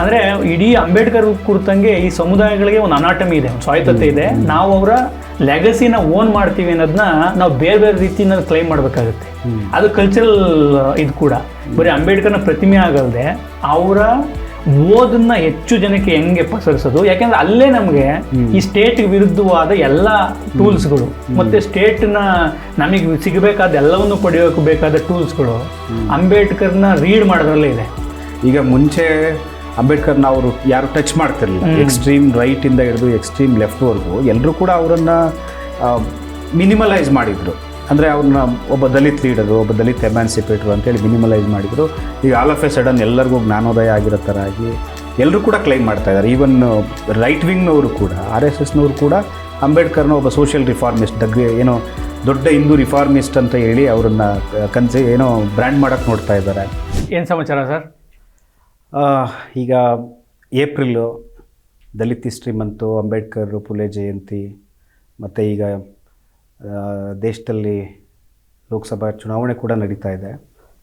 ಅಂದರೆ ಇಡೀ ಅಂಬೇಡ್ಕರ್ ಕುರಿತಂಗೆ ಈ ಸಮುದಾಯಗಳಿಗೆ ಒಂದು ಅನಾಟಮಿ ಇದೆ ಒಂದು ಸ್ವಾಯತ್ತತೆ ಇದೆ. ನಾವು ಅವರ ಲೆಗಸಿನ ಓನ್ ಮಾಡ್ತೀವಿ ಅನ್ನೋದನ್ನ ನಾವು ಬೇರೆ ಬೇರೆ ರೀತಿಯಿಂದ ಕ್ಲೈಮ್ ಮಾಡಬೇಕಾಗುತ್ತೆ. ಅದು ಕಲ್ಚರಲ್ ಇದು ಕೂಡ. ಬರೀ ಅಂಬೇಡ್ಕರ್ನ ಪ್ರತಿಮೆ ಆಗಲ್ದೆ ಅವರ ಓದನ್ನ ಹೆಚ್ಚು ಜನಕ್ಕೆ ಹೆಂಗೆ ಪಸರಿಸೋದು? ಯಾಕೆಂದ್ರೆ ಅಲ್ಲೇ ನಮಗೆ ಈ ಸ್ಟೇಟ್ ವಿರುದ್ಧವಾದ ಎಲ್ಲ ಟೂಲ್ಸ್ಗಳು ಮತ್ತೆ ಸ್ಟೇಟ್ನ ನಮಗೆ ಸಿಗಬೇಕಾದ ಎಲ್ಲವನ್ನು ಪಡೆಯೋಕೆ ಬೇಕಾದ ಟೂಲ್ಸ್ಗಳು ಅಂಬೇಡ್ಕರ್ನ ರೀಡ್ ಮಾಡೋದ್ರಲ್ಲೇ ಇದೆ. ಈಗ ಮುಂಚೆ ಅಂಬೇಡ್ಕರ್ನ ಅವರು ಯಾರು ಟಚ್ ಮಾಡ್ತಿರಲಿಲ್ಲ. ಎಕ್ಸ್ಟ್ರೀಮ್ ರೈಟಿಂದ ಹಿಡಿದು ಎಕ್ಸ್ಟ್ರೀಮ್ ಲೆಫ್ಟ್ವರೆಗೂ ಎಲ್ಲರೂ ಕೂಡ ಅವರನ್ನು ಮಿನಿಮಲೈಸ್ ಮಾಡಿದರು. ಅಂದರೆ ಅವ್ರನ್ನ ಒಬ್ಬ ದಲಿತ್ ಲೀಡರು ಒಬ್ಬ ದಲಿತ್ ಎಮ್ಯಾನ್ಸಿಪೇಟ್ರು ಅಂತೇಳಿ ಮಿನಿಮಲೈಸ್ ಮಾಡಿದರು. ಈಗ ಆಲ್ ಆಫ್ ಎ ಸಡನ್ ಎಲ್ಲರಿಗೂ ಜ್ಞಾನೋದಯ ಆಗಿರೋ ಥರ ಆಗಿ ಎಲ್ಲರೂ ಕೂಡ ಕ್ಲೈಮ್ ಮಾಡ್ತಾ ಇದ್ದಾರೆ. ಈವನ್ ರೈಟ್ ವಿಂಗ್ನವರು ಕೂಡ ಆರ್ ಎಸ್ ಎಸ್ನವರು ಕೂಡ ಅಂಬೇಡ್ಕರ್ನ ಒಬ್ಬ ಸೋಷಿಯಲ್ ರಿಫಾರ್ಮಿಸ್ಟ್ ದಗ್ಗೆ ಏನೋ ದೊಡ್ಡ ಹಿಂದೂ ರಿಫಾರ್ಮಿಸ್ಟ್ ಅಂತ ಹೇಳಿ ಅವರನ್ನು ಕನ್ಸಿ ಏನೋ ಬ್ರ್ಯಾಂಡ್ ಮಾಡೋಕ್ಕೆ ನೋಡ್ತಾ ಇದ್ದಾರೆ. ಏನು ಸಮಾಚಾರ ಸರ್? ಈಗ April Dalit history month Ambedkar Phule Jayanti, ಮತ್ತು ಈಗ ದೇಶದಲ್ಲಿ ಲೋಕಸಭಾ ಚುನಾವಣೆ ಕೂಡ ನಡೀತಾ ಇದೆ.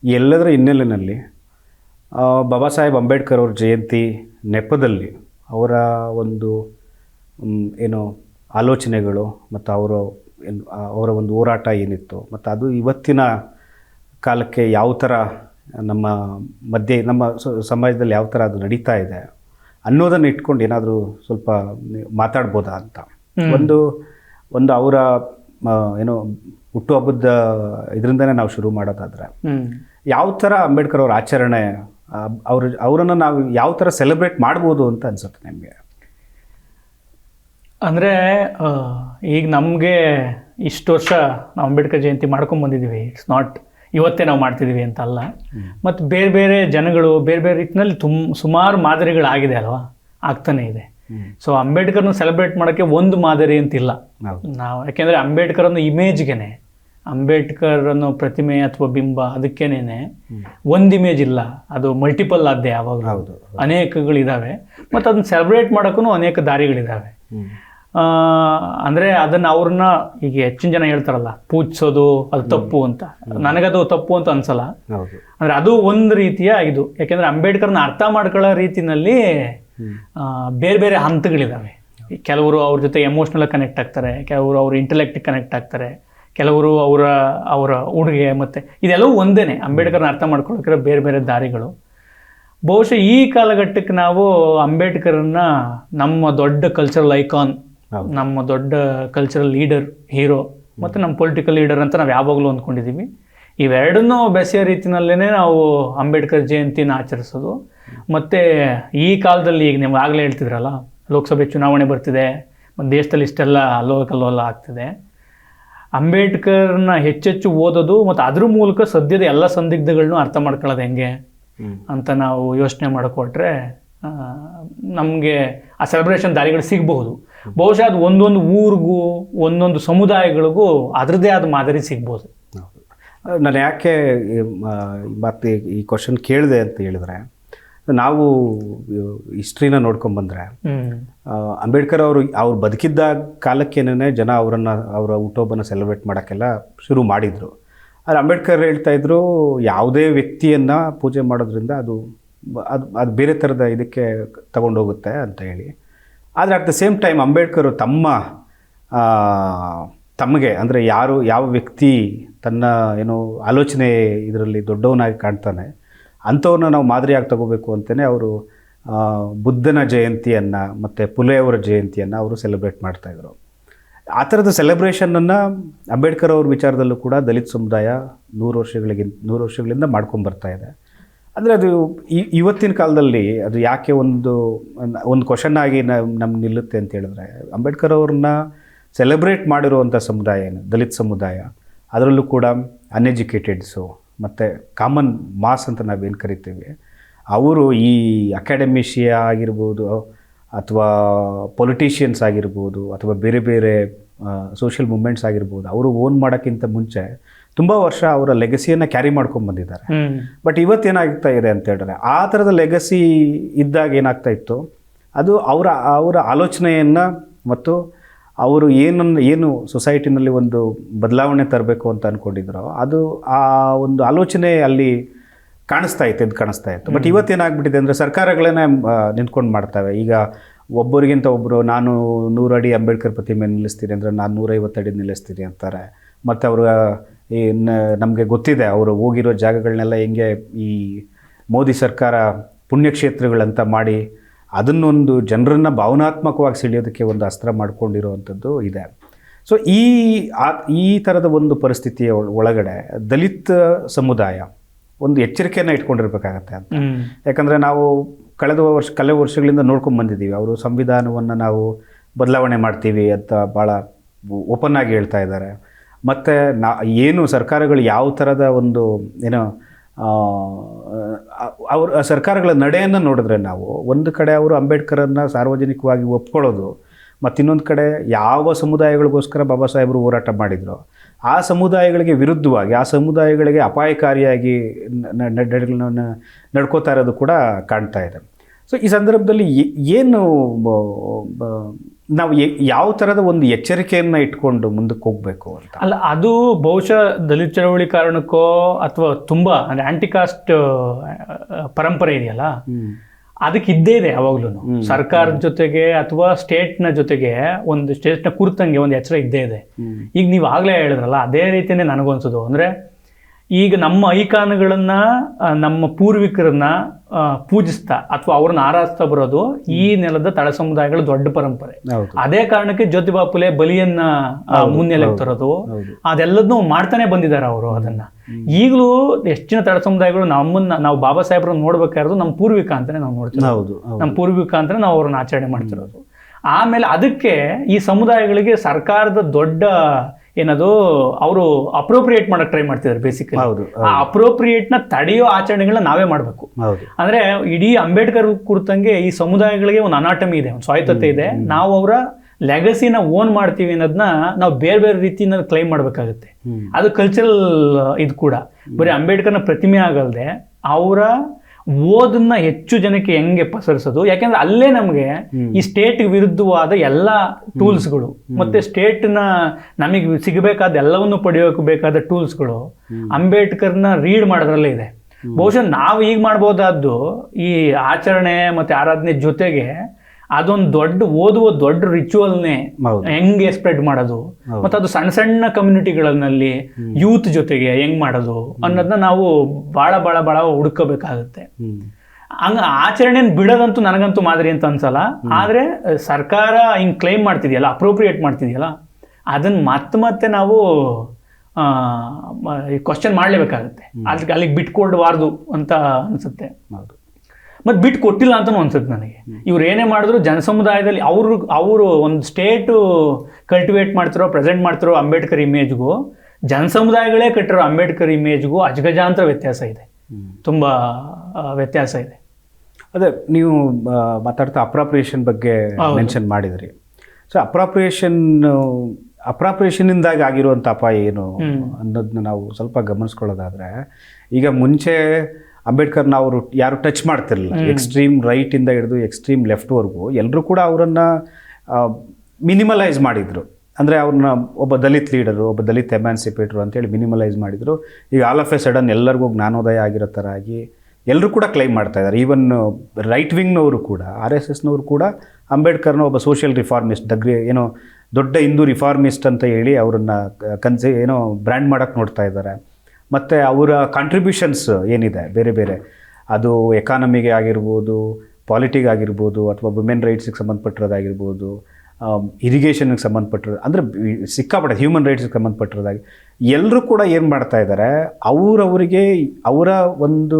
ಎಲ್ಲದರ ಹಿನ್ನೆಲೆಯಲ್ಲಿ ಬಾಬಾ ಸಾಹೇಬ್ ಅಂಬೇಡ್ಕರ್ ಅವ್ರ ಜಯಂತಿ ನೆಪದಲ್ಲಿ ಅವರ ಒಂದು ಏನು ಆಲೋಚನೆಗಳು ಮತ್ತು ಅವರ ಅವರ ಒಂದು ಹೋರಾಟ ಏನಿತ್ತು, ಮತ್ತು ಅದು ಇವತ್ತಿನ ಕಾಲಕ್ಕೆ ಯಾವ ಥರ ನಮ್ಮ ಮಧ್ಯೆ ನಮ್ಮ ಸಮಾಜದಲ್ಲಿ ಯಾವ ಥರ ಅದು ನಡೀತಾ ಇದೆ ಅನ್ನೋದನ್ನು ಇಟ್ಕೊಂಡು ಏನಾದರೂ ಸ್ವಲ್ಪ ಮಾತಾಡ್ಬೋದಾ ಅಂತ. ಒಂದು ಒಂದು ಅವರ ಏನು ಹುಟ್ಟುಹಬ್ಬದ ಇದರಿಂದನೇ ನಾವು ಶುರು ಮಾಡೋದಾದರೆ. ಯಾವ ಥರ ಅಂಬೇಡ್ಕರ್ ಅವ್ರ ಆಚರಣೆ ಅವ್ರ ಅವರನ್ನು ನಾವು ಯಾವ ಥರ ಸೆಲೆಬ್ರೇಟ್ ಮಾಡ್ಬೋದು ಅಂತ ಅನ್ಸುತ್ತೆ ನಿಮಗೆ? ಅಂದರೆ ಈಗ ನಮಗೆ ಇಷ್ಟು ವರ್ಷ ನಾವು ಅಂಬೇಡ್ಕರ್ ಜಯಂತಿ ಮಾಡ್ಕೊಂಡು ಬಂದಿದ್ದೀವಿ ಇಟ್ಸ್ ನಾಟ್ ಇವತ್ತೇ ನಾವು ಮಾಡ್ತಿದ್ದೀವಿ ಅಂತ ಅಲ್ಲ. ಮತ್ತು ಬೇರೆ ಬೇರೆ ಜನಗಳು ಬೇರೆ ಬೇರೆ ರೀತಿಯಲ್ಲಿ ತುಂಬ ಸುಮಾರು ಮಾದರಿಗಳಾಗಿದೆ ಅಲ್ವಾ? ಆಗ್ತಾನೆ ಇದೆ. ಸೊ ಅಂಬೇಡ್ಕರ್ನ ಸೆಲೆಬ್ರೇಟ್ ಮಾಡೋಕ್ಕೆ ಒಂದು ಮಾದರಿ ಅಂತಿಲ್ಲ ನಾವು ಯಾಕೆಂದರೆ ಅಂಬೇಡ್ಕರ್ ಅನ್ನೋ ಇಮೇಜ್ಗೆನೆ ಅಂಬೇಡ್ಕರ್ ಅನ್ನೋ ಪ್ರತಿಮೆ ಅಥವಾ ಬಿಂಬ ಅದಕ್ಕೇನೆ ಒಂದು ಇಮೇಜ್ ಇಲ್ಲ. ಅದು ಮಲ್ಟಿಪಲ್ ಆದ್ದೆ ಯಾವಾಗಲೂ. ಅನೇಕಗಳಿದ್ದಾವೆ ಮತ್ತು ಅದನ್ನ ಸೆಲೆಬ್ರೇಟ್ ಮಾಡೋಕ್ಕೂ ಅನೇಕ ದಾರಿಗಳಿದ್ದಾವೆ ಅಂದ್ರೆ ಅದನ್ನ ಅವ್ರನ್ನ ಈಗ ಹೆಚ್ಚಿನ ಜನ ಹೇಳ್ತಾರಲ್ಲ ಪೂಜಿಸೋದು ಅದು ತಪ್ಪು ಅಂತ. ನನಗದು ತಪ್ಪು ಅಂತ ಅನ್ಸಲ್ಲ. ಅಂದರೆ ಅದು ಒಂದು ರೀತಿಯ ಇದು. ಯಾಕೆಂದ್ರೆ ಅಂಬೇಡ್ಕರ್ನ ಅರ್ಥ ಮಾಡ್ಕೊಳ್ಳೋ ರೀತಿನಲ್ಲಿ ಬೇರೆ ಬೇರೆ ಹಂತಗಳಿದ್ದಾವೆ ಕೆಲವರು ಅವ್ರ ಜೊತೆ ಎಮೋಷ್ನಲ್ ಕನೆಕ್ಟ್ ಆಗ್ತಾರೆ ಕೆಲವರು ಅವ್ರ ಇಂಟೆಲೆಕ್ಟ್ ಕನೆಕ್ಟ್ ಆಗ್ತಾರೆ ಕೆಲವರು ಅವರ ಅವರ ಉಡುಗೆ ಮತ್ತೆ ಇದೆಲ್ಲವೂ ಒಂದೇನೆ. ಅಂಬೇಡ್ಕರ್ನ ಅರ್ಥ ಮಾಡ್ಕೊಳ್ಳೋಕೆ ಬೇರೆ ಬೇರೆ ದಾರಿಗಳು. ಬಹುಶಃ ಈ ಕಾಲಘಟ್ಟಕ್ಕೆ ನಾವು ಅಂಬೇಡ್ಕರ್ನ ನಮ್ಮ ದೊಡ್ಡ ಕಲ್ಚರಲ್ ಐಕಾನ್. ನಮ್ಮ ದೊಡ್ಡ ಕಲ್ಚರಲ್ ಲೀಡರ್ ಹೀರೋ ಮತ್ತು ನಮ್ಮ ಪೊಲಿಟಿಕಲ್ ಲೀಡರ್ ಅಂತ ನಾವು ಯಾವಾಗಲೂ ಅಂದ್ಕೊಂಡಿದ್ದೀವಿ ಇವೆರಡನ್ನೂ ಬೆಸೆಯ ರೀತಿಯಲ್ಲೇ ನಾವು ಅಂಬೇಡ್ಕರ್ ಜಯಂತಿನ ಆಚರಿಸೋದು. ಮತ್ತು ಈ ಕಾಲದಲ್ಲಿ ಈಗ ನೀವು ಆಗಲೇ ಹೇಳ್ತಿದ್ರಲ್ಲ ಲೋಕಸಭೆ ಚುನಾವಣೆ ಬರ್ತಿದೆ ಮತ್ತು ದೇಶದಲ್ಲಿ ಇಷ್ಟೆಲ್ಲ ಅಲ್ಲೋಲ ಅಲ್ಲ ಆಗ್ತಿದೆ. ಅಂಬೇಡ್ಕರ್ನ ಹೆಚ್ಚೆಚ್ಚು ಓದೋದು ಮತ್ತು ಅದ್ರ ಮೂಲಕ ಸದ್ಯದ ಎಲ್ಲ ಸಂದಿಗ್ಧಗಳನ್ನೂ ಅರ್ಥ ಮಾಡ್ಕೊಳ್ಳೋದು ಹೆಂಗೆ ಅಂತ ನಾವು ಯೋಚನೆ ಮಾಡಿಕೊಟ್ರೆ ನಮಗೆ ಆ ಸೆಲೆಬ್ರೇಷನ್ ದಾರಿಗಳು ಸಿಗಬಹುದು. ಬಹುಶಃ ಅದು ಒಂದೊಂದು ಊರಿಗೂ ಒಂದೊಂದು ಸಮುದಾಯಗಳಿಗೂ ಅದರದ್ದೇ ಆದ ಮಾದರಿ ಸಿಗ್ಬೋದು. ನಾನು ಯಾಕೆ ಮತ್ತೆ ಈ ಕ್ವಶನ್ ಕೇಳಿದೆ ಅಂತ ಹೇಳಿದ್ರೆ ನಾವು ಹಿಸ್ಟ್ರಿನ ನೋಡ್ಕೊಂಬಂದ್ರೆ ಬಂದ್ರೆ ಅಂಬೇಡ್ಕರ್ ಅವರು ಅವ್ರು ಬದುಕಿದ್ದ ಕಾಲಕ್ಕೇನೆ ಜನ ಅವರನ್ನು ಅವರ ಹುಟ್ಟೊಬ್ಬನ ಸೆಲೆಬ್ರೇಟ್ ಮಾಡೋಕ್ಕೆಲ್ಲ ಶುರು ಮಾಡಿದರು. ಆದರೆ ಅಂಬೇಡ್ಕರ್ ಹೇಳ್ತಾ ಇದ್ರು ಯಾವುದೇ ವ್ಯಕ್ತಿಯನ್ನು ಪೂಜೆ ಮಾಡೋದ್ರಿಂದ ಅದು ಅದು ಅದು ಬೇರೆ ಥರದ ಇದಕ್ಕೆ ತಗೊಂಡೋಗುತ್ತೆ ಅಂತ ಹೇಳಿ. ಆದರೆ at the same time Ambedkar ತಮ್ಮ ತಮಗೆ, ಅಂದರೆ ಯಾರು, ಯಾವ ವ್ಯಕ್ತಿ ತನ್ನ, ಏನು, ಆಲೋಚನೆ ಇದರಲ್ಲಿ ದೊಡ್ಡವನಾಗಿ ಕಾಣ್ತಾನೆ, ಅಂಥವ್ರನ್ನ ನಾವು ಮಾದರಿಯಾಗಿ ತಗೋಬೇಕು ಅಂತಲೇ ಅವರು ಬುದ್ಧನ ಜಯಂತಿಯನ್ನು ಮತ್ತು ಪುಲೆಯವರ ಜಯಂತಿಯನ್ನು ಅವರು ಸೆಲೆಬ್ರೇಟ್ ಮಾಡ್ತಾಯಿದ್ರು ಆ ಥರದ ಸೆಲೆಬ್ರೇಷನನ್ನು ಅಂಬೇಡ್ಕರ್ ಅವ್ರ ವಿಚಾರದಲ್ಲೂ ಕೂಡ ದಲಿತ ಸಮುದಾಯ ನೂರು ವರ್ಷಗಳಿಗಿಂತ, ನೂರು ವರ್ಷಗಳಿಂದ ಮಾಡ್ಕೊಂಬರ್ತಾ ಇದೆ. ಅಂದರೆ ಅದು ಇವತ್ತಿನ ಕಾಲದಲ್ಲಿ ಅದು ಯಾಕೆ ಒಂದು ಒಂದು ಕ್ವಶನ್ ಆಗಿ ನಮ್ಗೆ ನಿಲ್ಲುತ್ತೆ ಅಂತ ಹೇಳಿದ್ರೆ, ಅಂಬೇಡ್ಕರ್ ಅವ್ರನ್ನ ಸೆಲೆಬ್ರೇಟ್ ಮಾಡಿರುವಂಥ ಸಮುದಾಯ ಏನು? ದಲಿತ ಸಮುದಾಯ. ಅದರಲ್ಲೂ ಕೂಡ ಅನ್ಎಜುಕೇಟೆಡ್ಸು ಮತ್ತು ಕಾಮನ್ ಮಾಸ್ ಅಂತ ನಾವೇನು ಕರಿತೀವಿ? ಅವರು ಈ ಅಕಾಡೆಮಿಷಿಯಾ ಆಗಿರ್ಬೋದು, ಅಥವಾ ಪೊಲಿಟಿಷಿಯನ್ಸ್ ಆಗಿರ್ಬೋದು, ಅಥವಾ ಬೇರೆ ಬೇರೆ ಸೋಷಿಯಲ್ ಮೂಮೆಂಟ್ಸ್ ಆಗಿರ್ಬೋದು, ಅವರು ಓನ್ ಮಾಡೋಕ್ಕಿಂತ ಮುಂಚೆ ತುಂಬ ವರ್ಷ ಅವರ ಲೆಗಸಿಯನ್ನು ಕ್ಯಾರಿ ಮಾಡ್ಕೊಂಡು ಬಂದಿದ್ದಾರೆ. ಬಟ್ ಇವತ್ತೇನಾಗ್ತಾ ಇದೆ ಅಂತ ಹೇಳಿದ್ರೆ ಆ ಥರದ ಲೆಗಸಿ ಇದ್ದಾಗ ಏನಾಗ್ತಾ ಇತ್ತು? ಅದು ಅವರ ಅವರ ಆಲೋಚನೆಯನ್ನು ಮತ್ತು ಅವರು ಏನನ್ನು ಏನು ಸೊಸೈಟಿನಲ್ಲಿ ಒಂದು ಬದಲಾವಣೆ ತರಬೇಕು ಅಂತ ಅಂದ್ಕೊಂಡಿದ್ರು ಅದು ಆ ಒಂದು ಆಲೋಚನೆ ಅಲ್ಲಿ ಕಾಣಿಸ್ತಾ ಇತ್ತು ಇದು ಕಾಣಿಸ್ತಾ ಇತ್ತು. ಬಟ್ ಇವತ್ತೇನಾಗ್ಬಿಟ್ಟಿದೆ ಅಂದರೆ ಸರ್ಕಾರಗಳನ್ನೇ ನಿಂತ್ಕೊಂಡು ಮಾಡ್ತವೆ. ಈಗ ಒಬ್ಬರಿಗಿಂತ ಒಬ್ಬರು ನಾನು ನೂರು ಅಡಿ ಅಂಬೇಡ್ಕರ್ ಪ್ರತಿಮೆ ನಿಲ್ಲಿಸ್ತೀನಿ ಅಂದರೆ ನಾನು ನೂರೈವತ್ತು ಅಡಿ ನಿಲ್ಲಿಸ್ತೀನಿ ಅಂತಾರೆ. ಮತ್ತು ಅವರು ಈ ನಮಗೆ ಗೊತ್ತಿದೆ ಅವರು ಹೋಗಿರೋ ಜಾಗಗಳನ್ನೆಲ್ಲ ಹೆಂಗೆ ಈ ಮೋದಿ ಸರ್ಕಾರ ಪುಣ್ಯಕ್ಷೇತ್ರಗಳಂತ ಮಾಡಿ ಅದನ್ನೊಂದು ಜನರನ್ನು ಭಾವನಾತ್ಮಕವಾಗಿ ಸೆಳೆಯೋದಕ್ಕೆ ಒಂದು ಅಸ್ತ್ರ ಮಾಡಿಕೊಂಡಿರುವಂಥದ್ದು ಇದೆ. ಸೊ ಈ ಆ ಈ ಥರದ ಒಂದು ಪರಿಸ್ಥಿತಿಯ ಒಳಗಡೆ ದಲಿತ ಸಮುದಾಯ ಒಂದು ಎಚ್ಚರಿಕೆಯನ್ನು ಇಟ್ಕೊಂಡಿರ್ಬೇಕಾಗತ್ತೆ ಅಂತ. ಯಾಕಂದರೆ ನಾವು ಕಳೆದ ವರ್ಷ ಕಳೆದ ವರ್ಷಗಳಿಂದ ನೋಡ್ಕೊಂಡು ಬಂದಿದ್ದೀವಿ. ಅವರು ಸಂವಿಧಾನವನ್ನು ನಾವು ಬದಲಾವಣೆ ಮಾಡ್ತೀವಿ ಅಂತ ಭಾಳ ಓಪನ್ ಆಗಿ ಹೇಳ್ತಾ ಇದ್ದಾರೆ. ಮತ್ತು ನಾ, ಏನು ಸರ್ಕಾರಗಳು ಯಾವ ಥರದ ಒಂದು, ಏನೋ ಅವ್ರ ಸರ್ಕಾರಗಳ ನಡೆಯನ್ನು ನೋಡಿದ್ರೆ ನಾವು, ಒಂದು ಕಡೆ ಅವರು ಅಂಬೇಡ್ಕರನ್ನು ಸಾರ್ವಜನಿಕವಾಗಿ ಒಪ್ಕೊಳ್ಳೋದು ಮತ್ತು ಇನ್ನೊಂದು ಕಡೆ ಯಾವ ಸಮುದಾಯಗಳಿಗೋಸ್ಕರ ಬಾಬಾ ಸಾಹೇಬರು ಹೋರಾಟ ಮಾಡಿದ್ರು, ಆ ಸಮುದಾಯಗಳಿಗೆ ವಿರುದ್ಧವಾಗಿ, ಆ ಸಮುದಾಯಗಳಿಗೆ ಅಪಾಯಕಾರಿಯಾಗಿ ನಡ್ಕೋತಾ ಇರೋದು ಕೂಡ ಕಾಣ್ತಾ ಇದೆ. ಸೊ ಈ ಸಂದರ್ಭದಲ್ಲಿ ಏನು ನಾವು ಯಾವ ಥರದ ಒಂದು ಎಚ್ಚರಿಕೆಯನ್ನು ಇಟ್ಕೊಂಡು ಮುಂದಕ್ಕೆ ಹೋಗಬೇಕು ಅಂತ. ಅಲ್ಲ ಅದು ಬಹುಶಃ ದಲಿತ ಚಳವಳಿ ಕಾರಣಕ್ಕೋ ಅಥವಾ ತುಂಬಾ ಅಂದ್ರೆ ಆಂಟಿಕಾಸ್ಟ್ ಪರಂಪರೆ ಇದೆಯಲ್ಲ? ಅದಕ್ಕೆ ಇದ್ದೇ ಇದೆ ಯಾವಾಗ್ಲೂ ಸರ್ಕಾರದ ಜೊತೆಗೆ ಅಥವಾ ಸ್ಟೇಟ್ನ ಜೊತೆಗೆ ಒಂದು ಸ್ಟೇಟ್ನ ಕುರಿತಂಗೆ ಒಂದು ಎಚ್ಚರ ಇದ್ದೇ ಇದೆ. ಈಗ ನೀವು ಆಗಲೇ ಹೇಳಿದ್ರಲ್ಲ ಅದೇ ರೀತಿಯೇ ನನಗನ್ಸೋದು ಅಂದ್ರೆ ಈಗ ನಮ್ಮ ಐಕಾನ್ಗಳನ್ನ ನಮ್ಮ ಪೂರ್ವಿಕರನ್ನ ಪೂಜಿಸ್ತಾ ಅಥವಾ ಅವ್ರನ್ನ ಆರಾಧಿಸ್ತಾ ಬರೋದು ಈ ನೆಲದ ತಳ ಸಮುದಾಯಗಳ ದೊಡ್ಡ ಪರಂಪರೆ. ಅದೇ ಕಾರಣಕ್ಕೆ ಜ್ಯೋತಿಬಾ ಬಾಪುಲೆ ಬಲಿಯನ್ನ ಮುನ್ನೆಲೆ ಮುನ್ನೆಲೆಗೆ ತರೋದು. ಅದೆಲ್ಲದನ್ನು ಮಾಡ್ತಾನೆ ಬಂದಿದ್ದಾರೆ ಅವರು ಅದನ್ನ. ಈಗಲೂ ಹೆಚ್ಚಿನ ತಳ ಸಮುದಾಯಗಳು ನಮ್ಮನ್ನ ನಾವು ಬಾಬಾ ಸಾಹೇಬ್ರನ್ನ ನೋಡ್ಬೇಕಾದ್ರು ನಮ್ಮ ಪೂರ್ವಿಕ ಅಂತಾನೆ ನಾವು ನೋಡ್ತೀವಿ ನಮ್ಮ ಪೂರ್ವಿಕ ಅಂತಾನೆ ನಾವು ಅವ್ರನ್ನ ಆಚರಣೆ ಮಾಡ್ತಿರೋದು. ಆಮೇಲೆ ಅದಕ್ಕೆ ಈ ಸಮುದಾಯಗಳಿಗೆ ಸರ್ಕಾರದ ದೊಡ್ಡ ಏನದು ಅವರು ಅಪ್ರೋಪ್ರಿಯೇಟ್ ಮಾಡಕ್ ಟ್ರೈ ಮಾಡ್ತಿದ್ದಾರೆ ಬೇಸಿಕಲಿ ಹೌದು ಆ ಅಪ್ರೋಪ್ರಿಯೇಟ್ನ ತಡೆಯೋ ಆಚರಣೆಗಳನ್ನ ನಾವೇ ಮಾಡಬೇಕು. ಅಂದ್ರೆ ಇಡೀ ಅಂಬೇಡ್ಕರ್ ಕುರಿತಂಗೆ ಈ ಸಮುದಾಯಗಳಿಗೆ ಒಂದು ಅನಾಟಮಿ ಇದೆ ಒಂದು ಸ್ವಾಯತ್ತತೆ ಇದೆ. ನಾವು ಅವರ ಲೆಗಸಿನ ಓನ್ ಮಾಡ್ತೀವಿ ಅನ್ನೋದನ್ನ ನಾವು ಬೇರೆ ಬೇರೆ ರೀತಿಯಿಂದ ಕ್ಲೈಮ್ ಮಾಡಬೇಕಾಗುತ್ತೆ. ಅದು ಕಲ್ಚರಲ್ ಇದು ಕೂಡ. ಬರೀ ಅಂಬೇಡ್ಕರ್ನ ಪ್ರತಿಮೆ ಆಗಲ್ದೆ ಅವರ ಓದನ್ನ ಹೆಚ್ಚು ಜನಕ್ಕೆ ಹೆಂಗೆ ಪಸರಿಸೋದು? ಯಾಕೆಂದ್ರೆ ಅಲ್ಲೇ ನಮಗೆ ಈ ಸ್ಟೇಟ್ ವಿರುದ್ಧವಾದ ಎಲ್ಲ ಟೂಲ್ಸ್ಗಳು ಮತ್ತೆ ಸ್ಟೇಟ್ನ ನಮಗೆ ಸಿಗಬೇಕಾದ ಎಲ್ಲವನ್ನು ಪಡೆಯೋಕೆ ಬೇಕಾದ ಟೂಲ್ಸ್ಗಳು ಅಂಬೇಡ್ಕರ್ನ ರೀಡ್ ಮಾಡೋದ್ರಲ್ಲೇ ಇದೆ. ಬಹುಶಃ ನಾವು ಈಗ ಮಾಡ್ಬೋದಾದ್ದು ಈ ಆಚರಣೆ ಮತ್ತೆ ಆರಾಧನೆ ಜೊತೆಗೆ ಅದೊಂದು ದೊಡ್ಡ ಓದುವ ದೊಡ್ಡ ರಿಚುವಲ್ನೇ ಹೆಂಗೆ ಸ್ಪ್ರೆಡ್ ಮಾಡೋದು? ಮತ್ತು ಅದು ಸಣ್ಣ ಸಣ್ಣ ಕಮ್ಯುನಿಟಿಗಳಲ್ಲಿ ಯೂತ್ ಜೊತೆಗೆ ಹೆಂಗ್ ಮಾಡೋದು ಅನ್ನೋದನ್ನ ನಾವು ಭಾಳ ಭಾಳ ಭಾಳ ಹುಡ್ಕೋಬೇಕಾಗುತ್ತೆ. ಹಂಗ ಆಚರಣೆನ ಬಿಡೋದಂತೂ ನನಗಂತೂ ಮಾದರಿ ಅಂತ ಅನ್ಸಲ್ಲ. ಆದ್ರೆ ಸರ್ಕಾರ ಹಿಂಗೆ ಕ್ಲೈಮ್ ಮಾಡ್ತಿದೆಯಲ್ಲ ಅಪ್ರೋಪ್ರಿಯೇಟ್ ಮಾಡ್ತಿದೆಯಲ್ಲ ಅದನ್ನು ಮತ್ತೆ ಮತ್ತೆ ನಾವು ಕ್ವಶನ್ ಮಾಡಲೇಬೇಕಾಗುತ್ತೆ. ಅದಕ್ಕೆ ಅಲ್ಲಿಗೆ ಬಿಟ್ಕೊಡ್ಬಾರ್ದು ಅಂತ ಅನ್ಸುತ್ತೆ. ಹೌದು. ಮತ್ತೆ ಬಿಟ್ಟು ಕೊಟ್ಟಿಲ್ಲ ಅಂತಲೂ ಅನ್ಸುತ್ತೆ ನನಗೆ. ಇವ್ರು ಏನೇ ಮಾಡಿದ್ರು ಜನಸಮುದಾಯದಲ್ಲಿ ಅವರು ಅವರು ಒಂದು ಸ್ಟೇಟು ಕಲ್ಟಿವೇಟ್ ಮಾಡ್ತಿರೋ ಪ್ರೆಸೆಂಟ್ ಮಾಡ್ತಿರೋ ಅಂಬೇಡ್ಕರ್ ಇಮೇಜ್ಗೂ ಜನಸಮುದಾಯಗಳೇ ಕಟ್ಟಿರೋ ಅಂಬೇಡ್ಕರ್ ಇಮೇಜ್ಗೂ ಅಜಗಜಾಂತರ ವ್ಯತ್ಯಾಸ ಇದೆ. ತುಂಬ ವ್ಯತ್ಯಾಸ ಇದೆ. ಅದೇ ನೀವು ಮಾತಾಡ್ತಾ ಅಪ್ರಾಪ್ರಿಯೇಷನ್ ಬಗ್ಗೆ ಮೆನ್ಷನ್ ಮಾಡಿದ್ರಿ. ಸೊ ಅಪ್ರಾಪ್ರಿಯೇಷನ್ ಅಪ್ರಾಪ್ರಿಯೇಷನಿಂದಾಗಿ ಆಗಿರುವಂಥ ಅಪಾಯ ಏನು ಅನ್ನೋದನ್ನ ನಾವು ಸ್ವಲ್ಪ ಗಮನಿಸ್ಕೊಳ್ಳೋದಾದ್ರೆ ಈಗ ಮುಂಚೆ ಅಂಬೇಡ್ಕರ್ನ ಅವರು ಯಾರು ಟಚ್ ಮಾಡ್ತಿರಲಿಲ್ಲ. ಎಕ್ಸ್ಟ್ರೀಮ್ ರೈಟಿಂದ ಹಿಡಿದು ಎಕ್ಸ್ಟ್ರೀಮ್ ಲೆಫ್ಟ್ವರೆಗೂ ಎಲ್ಲರೂ ಕೂಡ ಅವರನ್ನು ಮಿನಿಮಲೈಸ್ ಮಾಡಿದರು. ಅಂದರೆ ಅವ್ರನ್ನ ಒಬ್ಬ ದಲಿತ್ ಲೀಡರು ಒಬ್ಬ ದಲಿತ್ ಎಮ್ಯಾನ್ಸಿಪೇಟ್ರು ಅಂತೇಳಿ ಮಿನಿಮಲೈಸ್ ಮಾಡಿದರು. ಈಗ ಆಲ್ ಆಫ್ ಎ ಸಡನ್ ಎಲ್ಲರಿಗೂ ಜ್ಞಾನೋದಯ ಆಗಿರೋ ಥರ ಆಗಿ ಎಲ್ಲರೂ ಕೂಡ ಕ್ಲೈಮ್ ಮಾಡ್ತಾ ಇದ್ದಾರೆ. ಈವನ್ ರೈಟ್ ವಿಂಗ್ನವರು ಕೂಡ ಆರ್ ಎಸ್ ಎಸ್ನವರು ಕೂಡ ಅಂಬೇಡ್ಕರ್ನ ಒಬ್ಬ ಸೋಷಿಯಲ್ ರಿಫಾರ್ಮಿಸ್ಟ್ ದಗ್ರಿ ಏನೋ ದೊಡ್ಡ ಹಿಂದೂ ರಿಫಾರ್ಮಿಸ್ಟ್ ಅಂತ ಹೇಳಿ ಅವರನ್ನು ಕನ್ಸಿ ಏನೋ ಬ್ರ್ಯಾಂಡ್ ಮಾಡೋಕ್ಕೆ ನೋಡ್ತಾ ಇದ್ದಾರೆ. ಮತ್ತು ಅವರ ಕಾಂಟ್ರಿಬ್ಯೂಷನ್ಸ್ ಏನಿದೆ? ಬೇರೆ ಬೇರೆ. ಅದು ಎಕಾನಮಿಗೆ ಆಗಿರ್ಬೋದು ಪಾಲಿಟಿಗೆ ಆಗಿರ್ಬೋದು, ಅಥವಾ ವುಮೆನ್ ರೈಟ್ಸಿಗೆ ಸಂಬಂಧಪಟ್ಟಿರೋದಾಗಿರ್ಬೋದು ಇರಿಗೇಷನ್ಗೆ ಸಂಬಂಧಪಟ್ಟಿರೋದು ಅಂದರೆ ಸಿಕ್ಕಾಪಟ್ಟೆ ಹ್ಯೂಮನ್ ರೈಟ್ಸ್ಗೆ ಸಂಬಂಧಪಟ್ಟಿರೋದಾಗಿ ಎಲ್ಲರೂ ಕೂಡ ಏನು ಮಾಡ್ತಾ ಇದ್ದಾರೆ? ಅವರವರಿಗೆ, ಅವರ ಒಂದು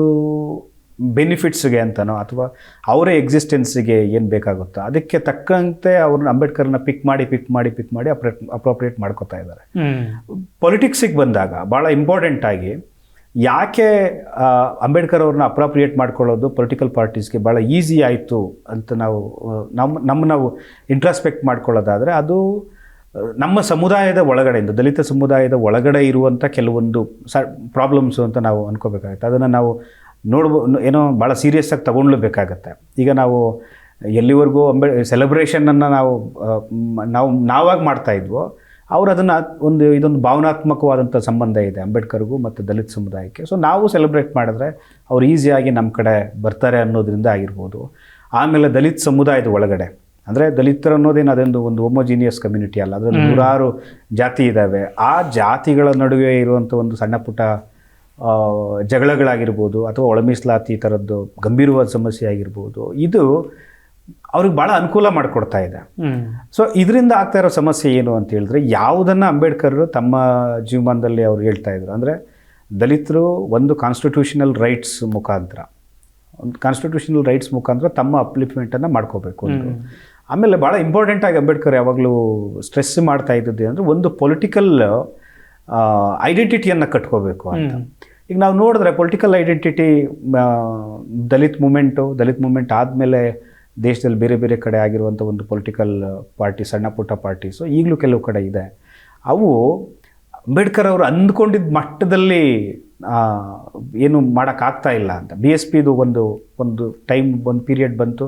ಬೆನಿಫಿಟ್ಸ್ಗೆ ಅಂತನೋ ಅಥವಾ ಅವರ ಎಕ್ಸಿಸ್ಟೆನ್ಸಿಗೆ ಏನು ಬೇಕಾಗುತ್ತೋ ಅದಕ್ಕೆ ತಕ್ಕಂತೆ ಅವ್ರನ್ನ ಅಂಬೇಡ್ಕರ್ನ ಪಿಕ್ ಮಾಡಿ ಪಿಕ್ ಮಾಡಿ ಪಿಕ್ ಮಾಡಿ ಅಪ್ರೇಟ್ ಅಪ್ರೋಪ್ರಿಯೇಟ್ ಮಾಡ್ಕೋತಾ ಇದ್ದಾರೆ. ಪೊಲಿಟಿಕ್ಸಿಗೆ ಬಂದಾಗ ಭಾಳ ಇಂಪಾರ್ಟೆಂಟ್ ಆಗಿ ಯಾಕೆ ಅಂಬೇಡ್ಕರ್ ಅವ್ರನ್ನ ಅಪ್ರಾಪ್ರಿಯೇಟ್ ಮಾಡ್ಕೊಳ್ಳೋದು ಪೊಲಿಟಿಕಲ್ ಪಾರ್ಟೀಸ್ಗೆ ಭಾಳ ಈಸಿ ಆಯಿತು ಅಂತ ನಾವು ನಮ್ಮ ನಮ್ಮ ನಾವು ಇಂಟ್ರಾಸ್ಪೆಕ್ಟ್ ಮಾಡ್ಕೊಳ್ಳೋದಾದರೆ ಅದು ನಮ್ಮ ಸಮುದಾಯದ ಒಳಗಡೆಯಿಂದ ದಲಿತ ಸಮುದಾಯದ ಒಳಗಡೆ ಇರುವಂಥ ಕೆಲವೊಂದು ಸ ಪ್ರಾಬ್ಲಮ್ಸು ಅಂತ ನಾವು ಅನ್ಕೋಬೇಕಾಗುತ್ತೆ. ಅದನ್ನು ನಾವು ನೋಡ್ಬೋ ಏನೋ ಭಾಳ ಸೀರಿಯಸ್ ಆಗಿ ತಗೊಳ್ಬೇಕಾಗತ್ತೆ ಈಗ ನಾವು ಎಲ್ಲಿವರೆಗೂ ಅಂಬೇ ಸೆಲೆಬ್ರೇಷನನ್ನು ನಾವು ನಾವು ನಾವಾಗಿ ಮಾಡ್ತಾಯಿದ್ವೋ ಅವ್ರು ಅದನ್ನು ಒಂದು ಇದೊಂದು ಭಾವನಾತ್ಮಕವಾದಂಥ ಸಂಬಂಧ ಇದೆ ಅಂಬೇಡ್ಕರ್ಗೂ ಮತ್ತು ದಲಿತ ಸಮುದಾಯಕ್ಕೆ. ಸೊ ನಾವು ಸೆಲೆಬ್ರೇಟ್ ಮಾಡಿದ್ರೆ ಅವ್ರು ಈಸಿಯಾಗಿ ನಮ್ಮ ಕಡೆ ಬರ್ತಾರೆ ಅನ್ನೋದರಿಂದ ಆಗಿರ್ಬೋದು. ಆಮೇಲೆ ದಲಿತ ಸಮುದಾಯದ ಒಳಗಡೆ ಅಂದರೆ ದಲಿತರು ಅನ್ನೋದೇನು ಅದೊಂದು ಒಂದು ಒಮೋಜಿನಿಯಸ್ ಕಮ್ಯುನಿಟಿ ಅಲ್ಲ ಅದರಲ್ಲಿ ನೂರಾರು ಜಾತಿ ಇದ್ದಾವೆ ಆ ಜಾತಿಗಳ ನಡುವೆ ಇರುವಂಥ ಒಂದು ಸಣ್ಣ ಪುಟ್ಟ ಜಗಳಗಳಾಗಿರ್ಬೋದು ಅಥವಾ ಒಳಮೀಸಲಾತಿ ಈ ಥರದ್ದು ಗಂಭೀರವಾದ ಸಮಸ್ಯೆ ಆಗಿರ್ಬೋದು ಇದು ಅವ್ರಿಗೆ ಭಾಳ ಅನುಕೂಲ ಮಾಡಿಕೊಡ್ತಾ ಇದೆ. ಸೊ ಇದರಿಂದ ಆಗ್ತಾ ಇರೋ ಸಮಸ್ಯೆ ಏನು ಅಂತ ಹೇಳಿದ್ರೆ ಯಾವುದನ್ನು ಅಂಬೇಡ್ಕರ್ ತಮ್ಮ ಜೀವಮಾನದಲ್ಲಿ ಅವ್ರು ಹೇಳ್ತಾ ಇದ್ರು. ಅಂದರೆ ದಲಿತರು ಒಂದು ಕಾನ್ಸ್ಟಿಟ್ಯೂಷನಲ್ ರೈಟ್ಸ್ ಮುಖಾಂತರ ಒಂದು ಕಾನ್ಸ್ಟಿಟ್ಯೂಷನಲ್ ರೈಟ್ಸ್ ಮುಖಾಂತರ ತಮ್ಮ ಅಪ್ಲಿಪ್ಮೆಂಟನ್ನು ಮಾಡ್ಕೋಬೇಕು ಅಂತ ಆಮೇಲೆ ಭಾಳ ಇಂಪಾರ್ಟೆಂಟ್ ಆಗಿ ಅಂಬೇಡ್ಕರ್ ಯಾವಾಗಲೂ ಸ್ಟ್ರೆಸ್ ಮಾಡ್ತಾ ಇದ್ದದ್ದು ಅಂದರೆ ಒಂದು ಪೊಲಿಟಿಕಲ್ ಐಡೆಂಟಿಟಿಯನ್ನು ಕಟ್ಕೋಬೇಕು ಅಂತ. ಈಗ ನಾವು ನೋಡಿದ್ರೆ political identity Dalit movement Dalit movement ಆದಮೇಲೆ ದೇಶದಲ್ಲಿ ಬೇರೆ ಬೇರೆ ಕಡೆ ಆಗಿರುವಂಥ ಒಂದು ಪೊಲಿಟಿಕಲ್ ಪಾರ್ಟಿ ಸಣ್ಣ ಪುಟ್ಟ ಪಾರ್ಟೀಸು ಈಗಲೂ ಕೆಲವು ಕಡೆ ಇದೆ. ಅವು ಅಂಬೇಡ್ಕರ್ ಅವರು ಅಂದ್ಕೊಂಡಿದ್ದ ಮಟ್ಟದಲ್ಲಿ ಏನು ಮಾಡೋಕ್ಕಾಗ್ತಾ ಇಲ್ಲ ಅಂತ. ಬಿ ಎಸ್ ಪಿದು ಒಂದು ಒಂದು ಟೈಮ್ ಒಂದು ಪೀರಿಯಡ್ ಬಂತು.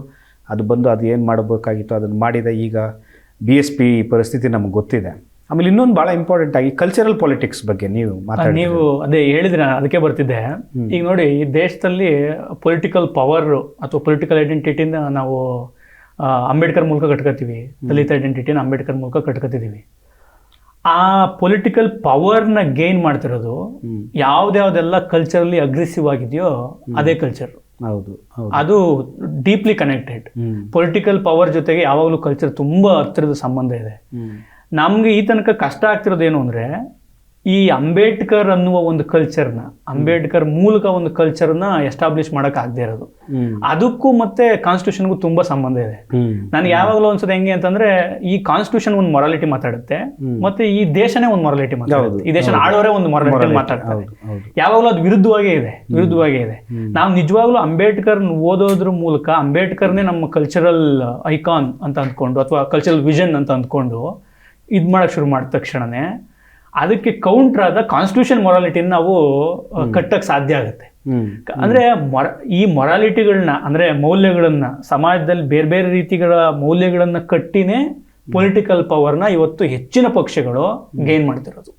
ಅದು ಬಂದು ಅದು ಏನು ಮಾಡಬೇಕಾಗಿತ್ತು ಅದನ್ನು ಮಾಡಿದೆ ಈಗ. ಬಿ ಎಸ್ ಪಿ ಪರಿಸ್ಥಿತಿ ನಮಗೆ ಗೊತ್ತಿದೆ. ಆಮೇಲೆ ಇನ್ನೊಂದು ಭಾಳ ಇಂಪಾರ್ಟೆಂಟ್ ಆಗಿ ಕಲ್ಚರಲ್ ಪಾಲಿಟಿಕ್ಸ್ ಬಗ್ಗೆ ನೀವು ಮಾತಾಡಿ ನೀವು ಅದೇ ಹೇಳಿದ್ರೆ ನಾನು ಅದಕ್ಕೆ ಬರ್ತಿದ್ದೆ. ಈಗ ನೋಡಿ ಈ ದೇಶದಲ್ಲಿ ಪೊಲಿಟಿಕಲ್ ಪವರ್ ಅಥವಾ ಪೊಲಿಟಿಕಲ್ ಐಡೆಂಟಿಟಿನ ನಾವು ಅಂಬೇಡ್ಕರ್ ಮೂಲಕ ಕಟ್ಕೋತೀವಿ. ದಲಿತ ಐಡೆಂಟಿಟಿನ ಅಂಬೇಡ್ಕರ್ ಮೂಲಕ ಕಟ್ಕೋತಿದ್ದೀವಿ ಆ ಪೊಲಿಟಿಕಲ್ ಪವರ್ನ ಗೇನ್ ಮಾಡ್ತಿರೋದು. ಯಾವ್ದ್ಯಾವ್ದೆಲ್ಲ ಕಲ್ಚರಲ್ಲಿ ಅಗ್ರೆಸಿವ್ ಆಗಿದೆಯೋ ಅದೇ ಕಲ್ಚರ್ ಹೌದು ಅದು ಡೀಪ್ಲಿ ಕನೆಕ್ಟೆಡ್ ಪೊಲಿಟಿಕಲ್ ಪವರ್ ಜೊತೆಗೆ ಯಾವಾಗಲೂ ಕಲ್ಚರ್ ತುಂಬಾ ಹತ್ತಿರದ ಸಂಬಂಧ ಇದೆ. ನಮ್ಗೆ ಈ ತನಕ ಕಷ್ಟ ಆಗ್ತಿರೋದು ಏನು ಅಂದ್ರೆ ಈ ಅಂಬೇಡ್ಕರ್ ಅನ್ನುವ ಒಂದು ಕಲ್ಚರ್ನ ಅಂಬೇಡ್ಕರ್ ಮೂಲಕ ಒಂದು ಕಲ್ಚರ್ನ ಎಸ್ಟಾಬ್ಲಿಷ್ ಮಾಡಕ್ ಆಗದೆ ಇರೋದು. ಅದಕ್ಕೂ ಮತ್ತೆ ಕಾನ್ಸ್ಟಿಟ್ಯೂಷನ್ಗೂ ತುಂಬಾ ಸಂಬಂಧ ಇದೆ. ನಾನು ನನಗೆ ಯಾವಾಗಲೂ ಅನ್ಸೋದು ಹೆಂಗೆ ಅಂತಂದ್ರೆ ಈ ಕಾನ್ಸ್ಟಿಟ್ಯೂಷನ್ ಒಂದು ಮೊರಾಲಿಟಿ ಮಾತಾಡುತ್ತೆ ಮತ್ತೆ ಈ ದೇಶನೇ ಒಂದು ಮೊರಾಲಿಟಿ ಮಾತಾಡುತ್ತೆ. ಈ ದೇಶ ಆಳೋರೇ ಒಂದು ಮೊರಾಲಿಟಿ ಮಾತಾಡ್ತಾರೆ. ಯಾವಾಗಲೂ ಅದು ವಿರುದ್ಧವಾಗೇ ಇದೆ. ವಿರುದ್ಧವಾಗೇ ಇದೆ. ನಾವು ನಿಜವಾಗ್ಲೂ ಅಂಬೇಡ್ಕರ್ ಓದೋದ್ರ ಮೂಲಕ ಅಂಬೇಡ್ಕರ್ನೇ ನಮ್ಮ ಕಲ್ಚರಲ್ ಐಕಾನ್ ಅಂತ ಅಂದ್ಕೊಂಡು ಅಥವಾ ಕಲ್ಚರಲ್ ವಿಷನ್ ಅಂತ ಅಂದ್ಕೊಂಡು ಇದು ಮಾಡೋಕ್ಕೆ ಶುರು ಮಾಡಿದ ತಕ್ಷಣನೇ ಅದಕ್ಕೆ ಕೌಂಟ್ರ್ ಆದ ಕಾನ್ಸ್ಟಿಟ್ಯೂಷನ್ ಮೊರಾಲಿಟಿನ ನಾವು ಕಟ್ಟಕ್ಕೆ ಸಾಧ್ಯ ಆಗುತ್ತೆ. ಅಂದರೆ ಮೊರ ಈ ಮೊರಾಲಿಟಿಗಳನ್ನ ಅಂದ್ರೆ ಮೌಲ್ಯಗಳನ್ನ ಸಮಾಜದಲ್ಲಿ ಬೇರೆ ಬೇರೆ ರೀತಿಗಳ ಮೌಲ್ಯಗಳನ್ನು ಕಟ್ಟಿನೇ ಪೊಲಿಟಿಕಲ್ ಪವರ್ನ ಇವತ್ತು ಹೆಚ್ಚಿನ ಪಕ್ಷಗಳು ಗೇನ್ ಮಾಡ್ತಿರೋದು.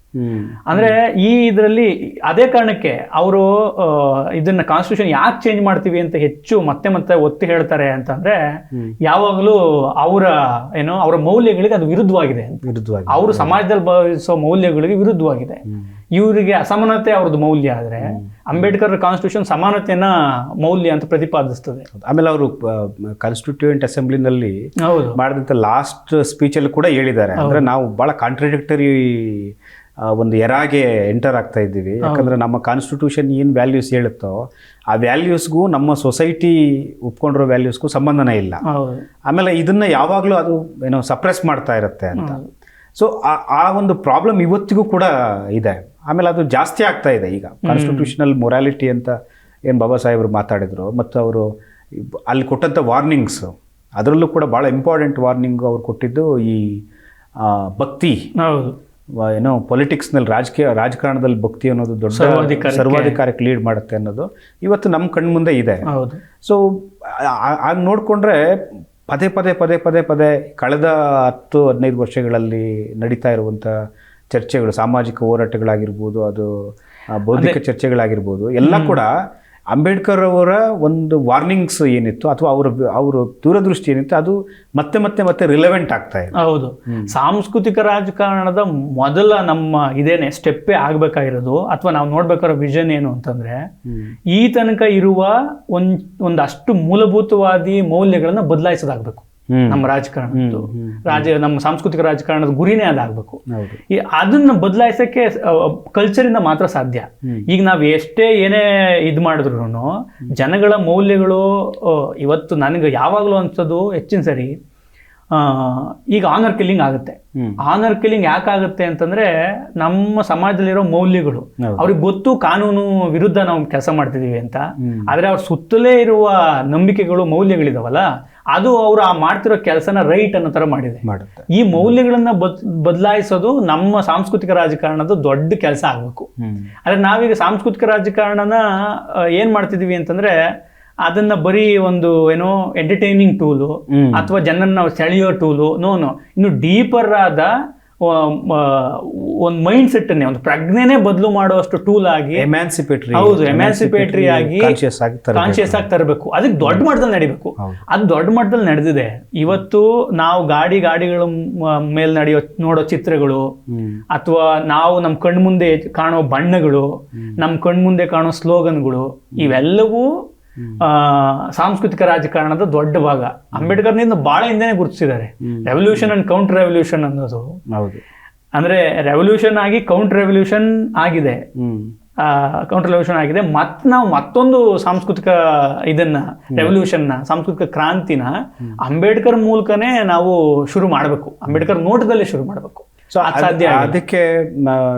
ಅಂದ್ರೆ ಈ ಇದರಲ್ಲಿ ಅದೇ ಕಾರಣಕ್ಕೆ ಅವರು ಇದನ್ನ ಕಾನ್ಸ್ಟಿಟ್ಯೂಷನ್ ಯಾಕೆ ಚೇಂಜ್ ಮಾಡ್ತೀವಿ ಅಂತ ಹೆಚ್ಚು ಮತ್ತೆ ಮತ್ತೆ ಒತ್ತಿ ಹೇಳ್ತಾರೆ ಅಂತಂದ್ರೆ ಯಾವಾಗಲೂ ಅವರ ಏನು ಅವರ ಮೌಲ್ಯಗಳಿಗೆ ಅದು ವಿರುದ್ಧವಾಗಿದೆ. ಅಂತ ವಿರುದ್ಧವಾಗಿ ಅವರು ಸಮಾಜದಲ್ಲಿ ಭಾವಿಸೋ ಮೌಲ್ಯಗಳಿಗೆ ವಿರುದ್ಧವಾಗಿದೆ. ಇವರಿಗೆ ಅಸಮಾನತೆ ಅವ್ರದ್ದು ಮೌಲ್ಯ ಆದ್ರೆ ಅಂಬೇಡ್ಕರ್ ಕಾನ್ಸ್ಟಿಟ್ಯೂಷನ್ ಸಮಾನತೆಯನ್ನ ಮೌಲ್ಯ ಅಂತ ಪ್ರತಿಪಾದಿಸ್ತದೆ. ಆಮೇಲೆ ಅವರು ಕಾನ್ಸ್ಟಿಟ್ಯೂಯೆಂಟ್ ಅಸೆಂಬ್ಲಿನಲ್ಲಿ ಹೌದು. ಮಾಡಿದಂಥ ಲಾಸ್ಟ್ ಸ್ಪೀಚಲ್ಲಿ ಕೂಡ ಹೇಳಿದ್ದಾರೆ. ಅಂದ್ರೆ ನಾವು ಬಹಳ ಕಾಂಟ್ರಡಿಕ್ಟರಿ ಒಂದು ಎರಾಗೆ ಎಂಟರ್ ಆಗ್ತಾ ಇದ್ದೀವಿ. ಯಾಕಂದ್ರೆ ನಮ್ಮ ಕಾನ್ಸ್ಟಿಟ್ಯೂಷನ್ ಏನು ವ್ಯಾಲ್ಯೂಸ್ ಹೇಳುತ್ತೋ ಆ ವ್ಯಾಲ್ಯೂಸ್ಗೂ ನಮ್ಮ ಸೊಸೈಟಿ ಒಪ್ಕೊಂಡಿರೋ ವ್ಯಾಲ್ಯೂಸ್ಗೂ ಸಂಬಂಧನೇ ಇಲ್ಲ. ಆಮೇಲೆ ಇದನ್ನ ಯಾವಾಗಲೂ ಅದು ಏನೋ ಸಪ್ರೆಸ್ ಮಾಡ್ತಾ ಇರುತ್ತೆ ಅಂತ. ಸೊ ಆ ಒಂದು ಪ್ರಾಬ್ಲಮ್ ಇವತ್ತಿಗೂ ಕೂಡ ಇದೆ. ಆಮೇಲೆ ಅದು ಜಾಸ್ತಿ ಆಗ್ತಾ ಇದೆ ಈಗ. ಕಾನ್ಸ್ಟಿಟ್ಯೂಷನಲ್ ಮೊರಾಲಿಟಿ ಅಂತ ಏನು ಬಾಬಾ ಸಾಹೇಬರು ಮಾತಾಡಿದ್ರು ಮತ್ತು ಅವರು ಅಲ್ಲಿ ಕೊಟ್ಟಂಥ ವಾರ್ನಿಂಗ್ಸ್ ಅದರಲ್ಲೂ ಕೂಡ ಭಾಳ ಇಂಪಾರ್ಟೆಂಟ್ ವಾರ್ನಿಂಗ್ ಅವ್ರು ಕೊಟ್ಟಿದ್ದು ಈ ಭಕ್ತಿ. ಏನೋ ಪೊಲಿಟಿಕ್ಸ್ನಲ್ಲಿ ರಾಜಕೀಯ ರಾಜಕಾರಣದಲ್ಲಿ ಭಕ್ತಿ ಅನ್ನೋದು ದೊಡ್ಡ ಸರ್ವಾಧಿಕಾರಕ್ಕೆ- ಸರ್ವಾಧಿಕಾರಕ್ಕೆ ಲೀಡ್ ಮಾಡುತ್ತೆ ಅನ್ನೋದು ಇವತ್ತು ನಮ್ಮ ಕಣ್ಮುಂದೆ ಇದೆ. ಸೊ ಆಗ ನೋಡಿಕೊಂಡ್ರೆ ಪದೇ ಪದೇ ಪದೇ ಪದೇ ಪದೇ ಕಳೆದ ಹತ್ತು ಹದಿನೈದು ವರ್ಷಗಳಲ್ಲಿ ನಡೀತಾ ಇರುವಂಥ ಚರ್ಚೆಗಳು ಸಾಮಾಜಿಕ ಹೋರಾಟಗಳಾಗಿರ್ಬೋದು ಅದು ಬೌದ್ಧಿಕ ಚರ್ಚೆಗಳಾಗಿರ್ಬೋದು ಎಲ್ಲ ಕೂಡ ಅಂಬೇಡ್ಕರ್ ಅವರ ಒಂದು ವಾರ್ನಿಂಗ್ಸ್ ಏನಿತ್ತು ಅಥವಾ ಅವರ ಅವರ ದೂರದೃಷ್ಟಿ ಏನಿತ್ತು ಅದು ಮತ್ತೆ ಮತ್ತೆ ಮತ್ತೆ ರಿಲೆವೆಂಟ್ ಆಗ್ತಾ ಇದೆ. ಹೌದು. ಸಾಂಸ್ಕೃತಿಕ ರಾಜಕಾರಣದ ಮೊದಲ ನಮ್ಮ ಇದೇನೆ ಸ್ಟೆಪ್ಪೇ ಆಗ್ಬೇಕಾಗಿರೋದು ಅಥವಾ ನಾವು ನೋಡ್ಬೇಕಾಗಿರೋ ವಿಷನ್ ಏನು ಅಂತಂದ್ರೆ ಈ ತನಕ ಇರುವ ಒಂದ್ ಒಂದಷ್ಟು ಮೂಲಭೂತವಾದಿ ಮೌಲ್ಯಗಳನ್ನ ಬದಲಾಯಿಸೋದಾಗ್ಬೇಕು. ನಮ್ಮ ರಾಜಕಾರಣದ್ದು ರಾಜ ನಮ್ಮ ಸಾಂಸ್ಕೃತಿಕ ರಾಜಕಾರಣದ ಗುರಿನೇ ಅದಾಗಬೇಕು. ಈ ಅದನ್ನ ಬದಲಾಯಿಸಕ್ಕೆ ಕಲ್ಚರಿಂದ ಮಾತ್ರ ಸಾಧ್ಯ. ಈಗ ನಾವ್ ಎಷ್ಟೇ ಏನೇ ಇದು ಮಾಡಿದ್ರು ಜನಗಳ ಮೌಲ್ಯಗಳು ಇವತ್ತು ನನಗೆ ಯಾವಾಗಲೂ ಅನ್ಸೋದು ಹೆಚ್ಚಿನ ಸರಿ ಆ, ಈಗ ಆನರ್ ಕಿಲ್ಲಿಂಗ್ ಆಗುತ್ತೆ. ಆನರ್ ಕಿಲ್ಲಿಂಗ್ ಯಾಕಾಗುತ್ತೆ ಅಂತಂದ್ರೆ ನಮ್ಮ ಸಮಾಜದಲ್ಲಿರೋ ಮೌಲ್ಯಗಳು. ಅವ್ರಿಗೆ ಗೊತ್ತು ಕಾನೂನು ವಿರುದ್ಧ ನಾವು ಕೆಲಸ ಮಾಡ್ತಿದೀವಿ ಅಂತ. ಆದ್ರೆ ಅವ್ರ ಸುತ್ತಲೇ ಇರುವ ನಂಬಿಕೆಗಳು ಮೌಲ್ಯಗಳಿದಾವಲ್ಲ ಅದು ಅವರು ಆ ಮಾಡ್ತಿರೋ ಕೆಲಸನ ರೈಟ್ ಅನ್ನೋ ತರ ಮಾಡಿದೆ. ಮಾಡುತ್ತೆ. ಈ ಮೌಲ್ಯಗಳನ್ನ ಬದ್ ಬದಲಾಯಿಸೋದು ನಮ್ಮ ಸಾಂಸ್ಕೃತಿಕ ರಾಜಕಾರಣದ ದೊಡ್ಡ ಕೆಲಸ ಆಗಬೇಕು. ಅಂದ್ರೆ ಆದ್ರೆ ನಾವೀಗ ಸಾಂಸ್ಕೃತಿಕ ರಾಜಕಾರಣನ ಏನು ಮಾಡ್ತಿದೀವಿ ಅಂತಂದ್ರೆ ಅದನ್ನ ಬರೀ ಒಂದು ಏನೋ ಎಂಟರ್ಟೈನಿಂಗ್ ಟೂಲು ಅಥವಾ ಜನರನ್ನ ಸೆಳೆಯೋ ಟೂಲು ನೋ ನೋ ಇನ್ನು ಡೀಪರ್ ಆದ ಒಂದು ಮೈಂಡ್ ಸೆಟ್ಟನ್ನೇ ಒಂದು ಪ್ರಜ್ಞೆನೇ ಬದಲು ಮಾಡುವಷ್ಟು ಟೂಲ್ ಆಗಿ ಎಮ್ಯಾನ್ಸಿಪೇಟ್ರಿ ಹೌದು ಎಮ್ಯಾನ್ಸಿಪೇಟ್ರಿ ಆಗಿ ಕಾನ್ಶಿಯಸ್ ಆಗಿ ತರಬೇಕು. ಅದಕ್ಕೆ ದೊಡ್ಡ ಮಟ್ಟದಲ್ಲಿ ನಡಿಬೇಕು. ಅದು ದೊಡ್ಡ ಮಟ್ಟದಲ್ಲಿ ನಡೆದಿದೆ. ಇವತ್ತು ನಾವು ಗಾಡಿ ಗಾಡಿಗಳ ಮೇಲೆ ನಡೆಯೋ ನೋಡೋ ಚಿತ್ರಗಳು ಅಥವಾ ನಾವು ನಮ್ಮ ಕಣ್ಮುಂದೆ ಕಾಣೋ ಬಣ್ಣಗಳು ನಮ್ಮ ಕಣ್ಮುಂದೆ ಕಾಣೋ ಸ್ಲೋಗನ್ಗಳು ಇವೆಲ್ಲವೂ ಸಾಂಸ್ಕೃತಿಕ ರಾಜಕಾರಣದ ದೊಡ್ಡ ಭಾಗ. ಅಂಬೇಡ್ಕರ್ನಿಂದ ಬಹಳ ಹಿಂದೆನೆ ಗುರುತಿಸಿದ್ದಾರೆ. ರೆವಲ್ಯೂಷನ್ ಅಂಡ್ ಕೌಂಟರ್ ರೆವಲ್ಯೂಷನ್ ಅನ್ನೋದು. ಹೌದು. ಅಂದ್ರೆ ರೆವಲ್ಯೂಷನ್ ಆಗಿ ಕೌಂಟರ್ ರೆವಲ್ಯೂಷನ್ ಆಗಿದೆ. ಕೌಂಟರ್ ರೆವಲ್ಯೂಷನ್ ಆಗಿದೆ. ಮತ್ ನಾವು ಮತ್ತೊಂದು ಸಾಂಸ್ಕೃತಿಕ ಇದನ್ನ ರೆವಲ್ಯೂಷನ್ನ ಸಾಂಸ್ಕೃತಿಕ ಕ್ರಾಂತಿನ ಅಂಬೇಡ್ಕರ್ ಮೂಲಕನೇ ನಾವು ಶುರು ಮಾಡಬೇಕು. ಅಂಬೇಡ್ಕರ್ ನೋಟದಲ್ಲೇ ಶುರು ಮಾಡಬೇಕು. ಸೊ ಅದ್ ಅದಕ್ಕೆ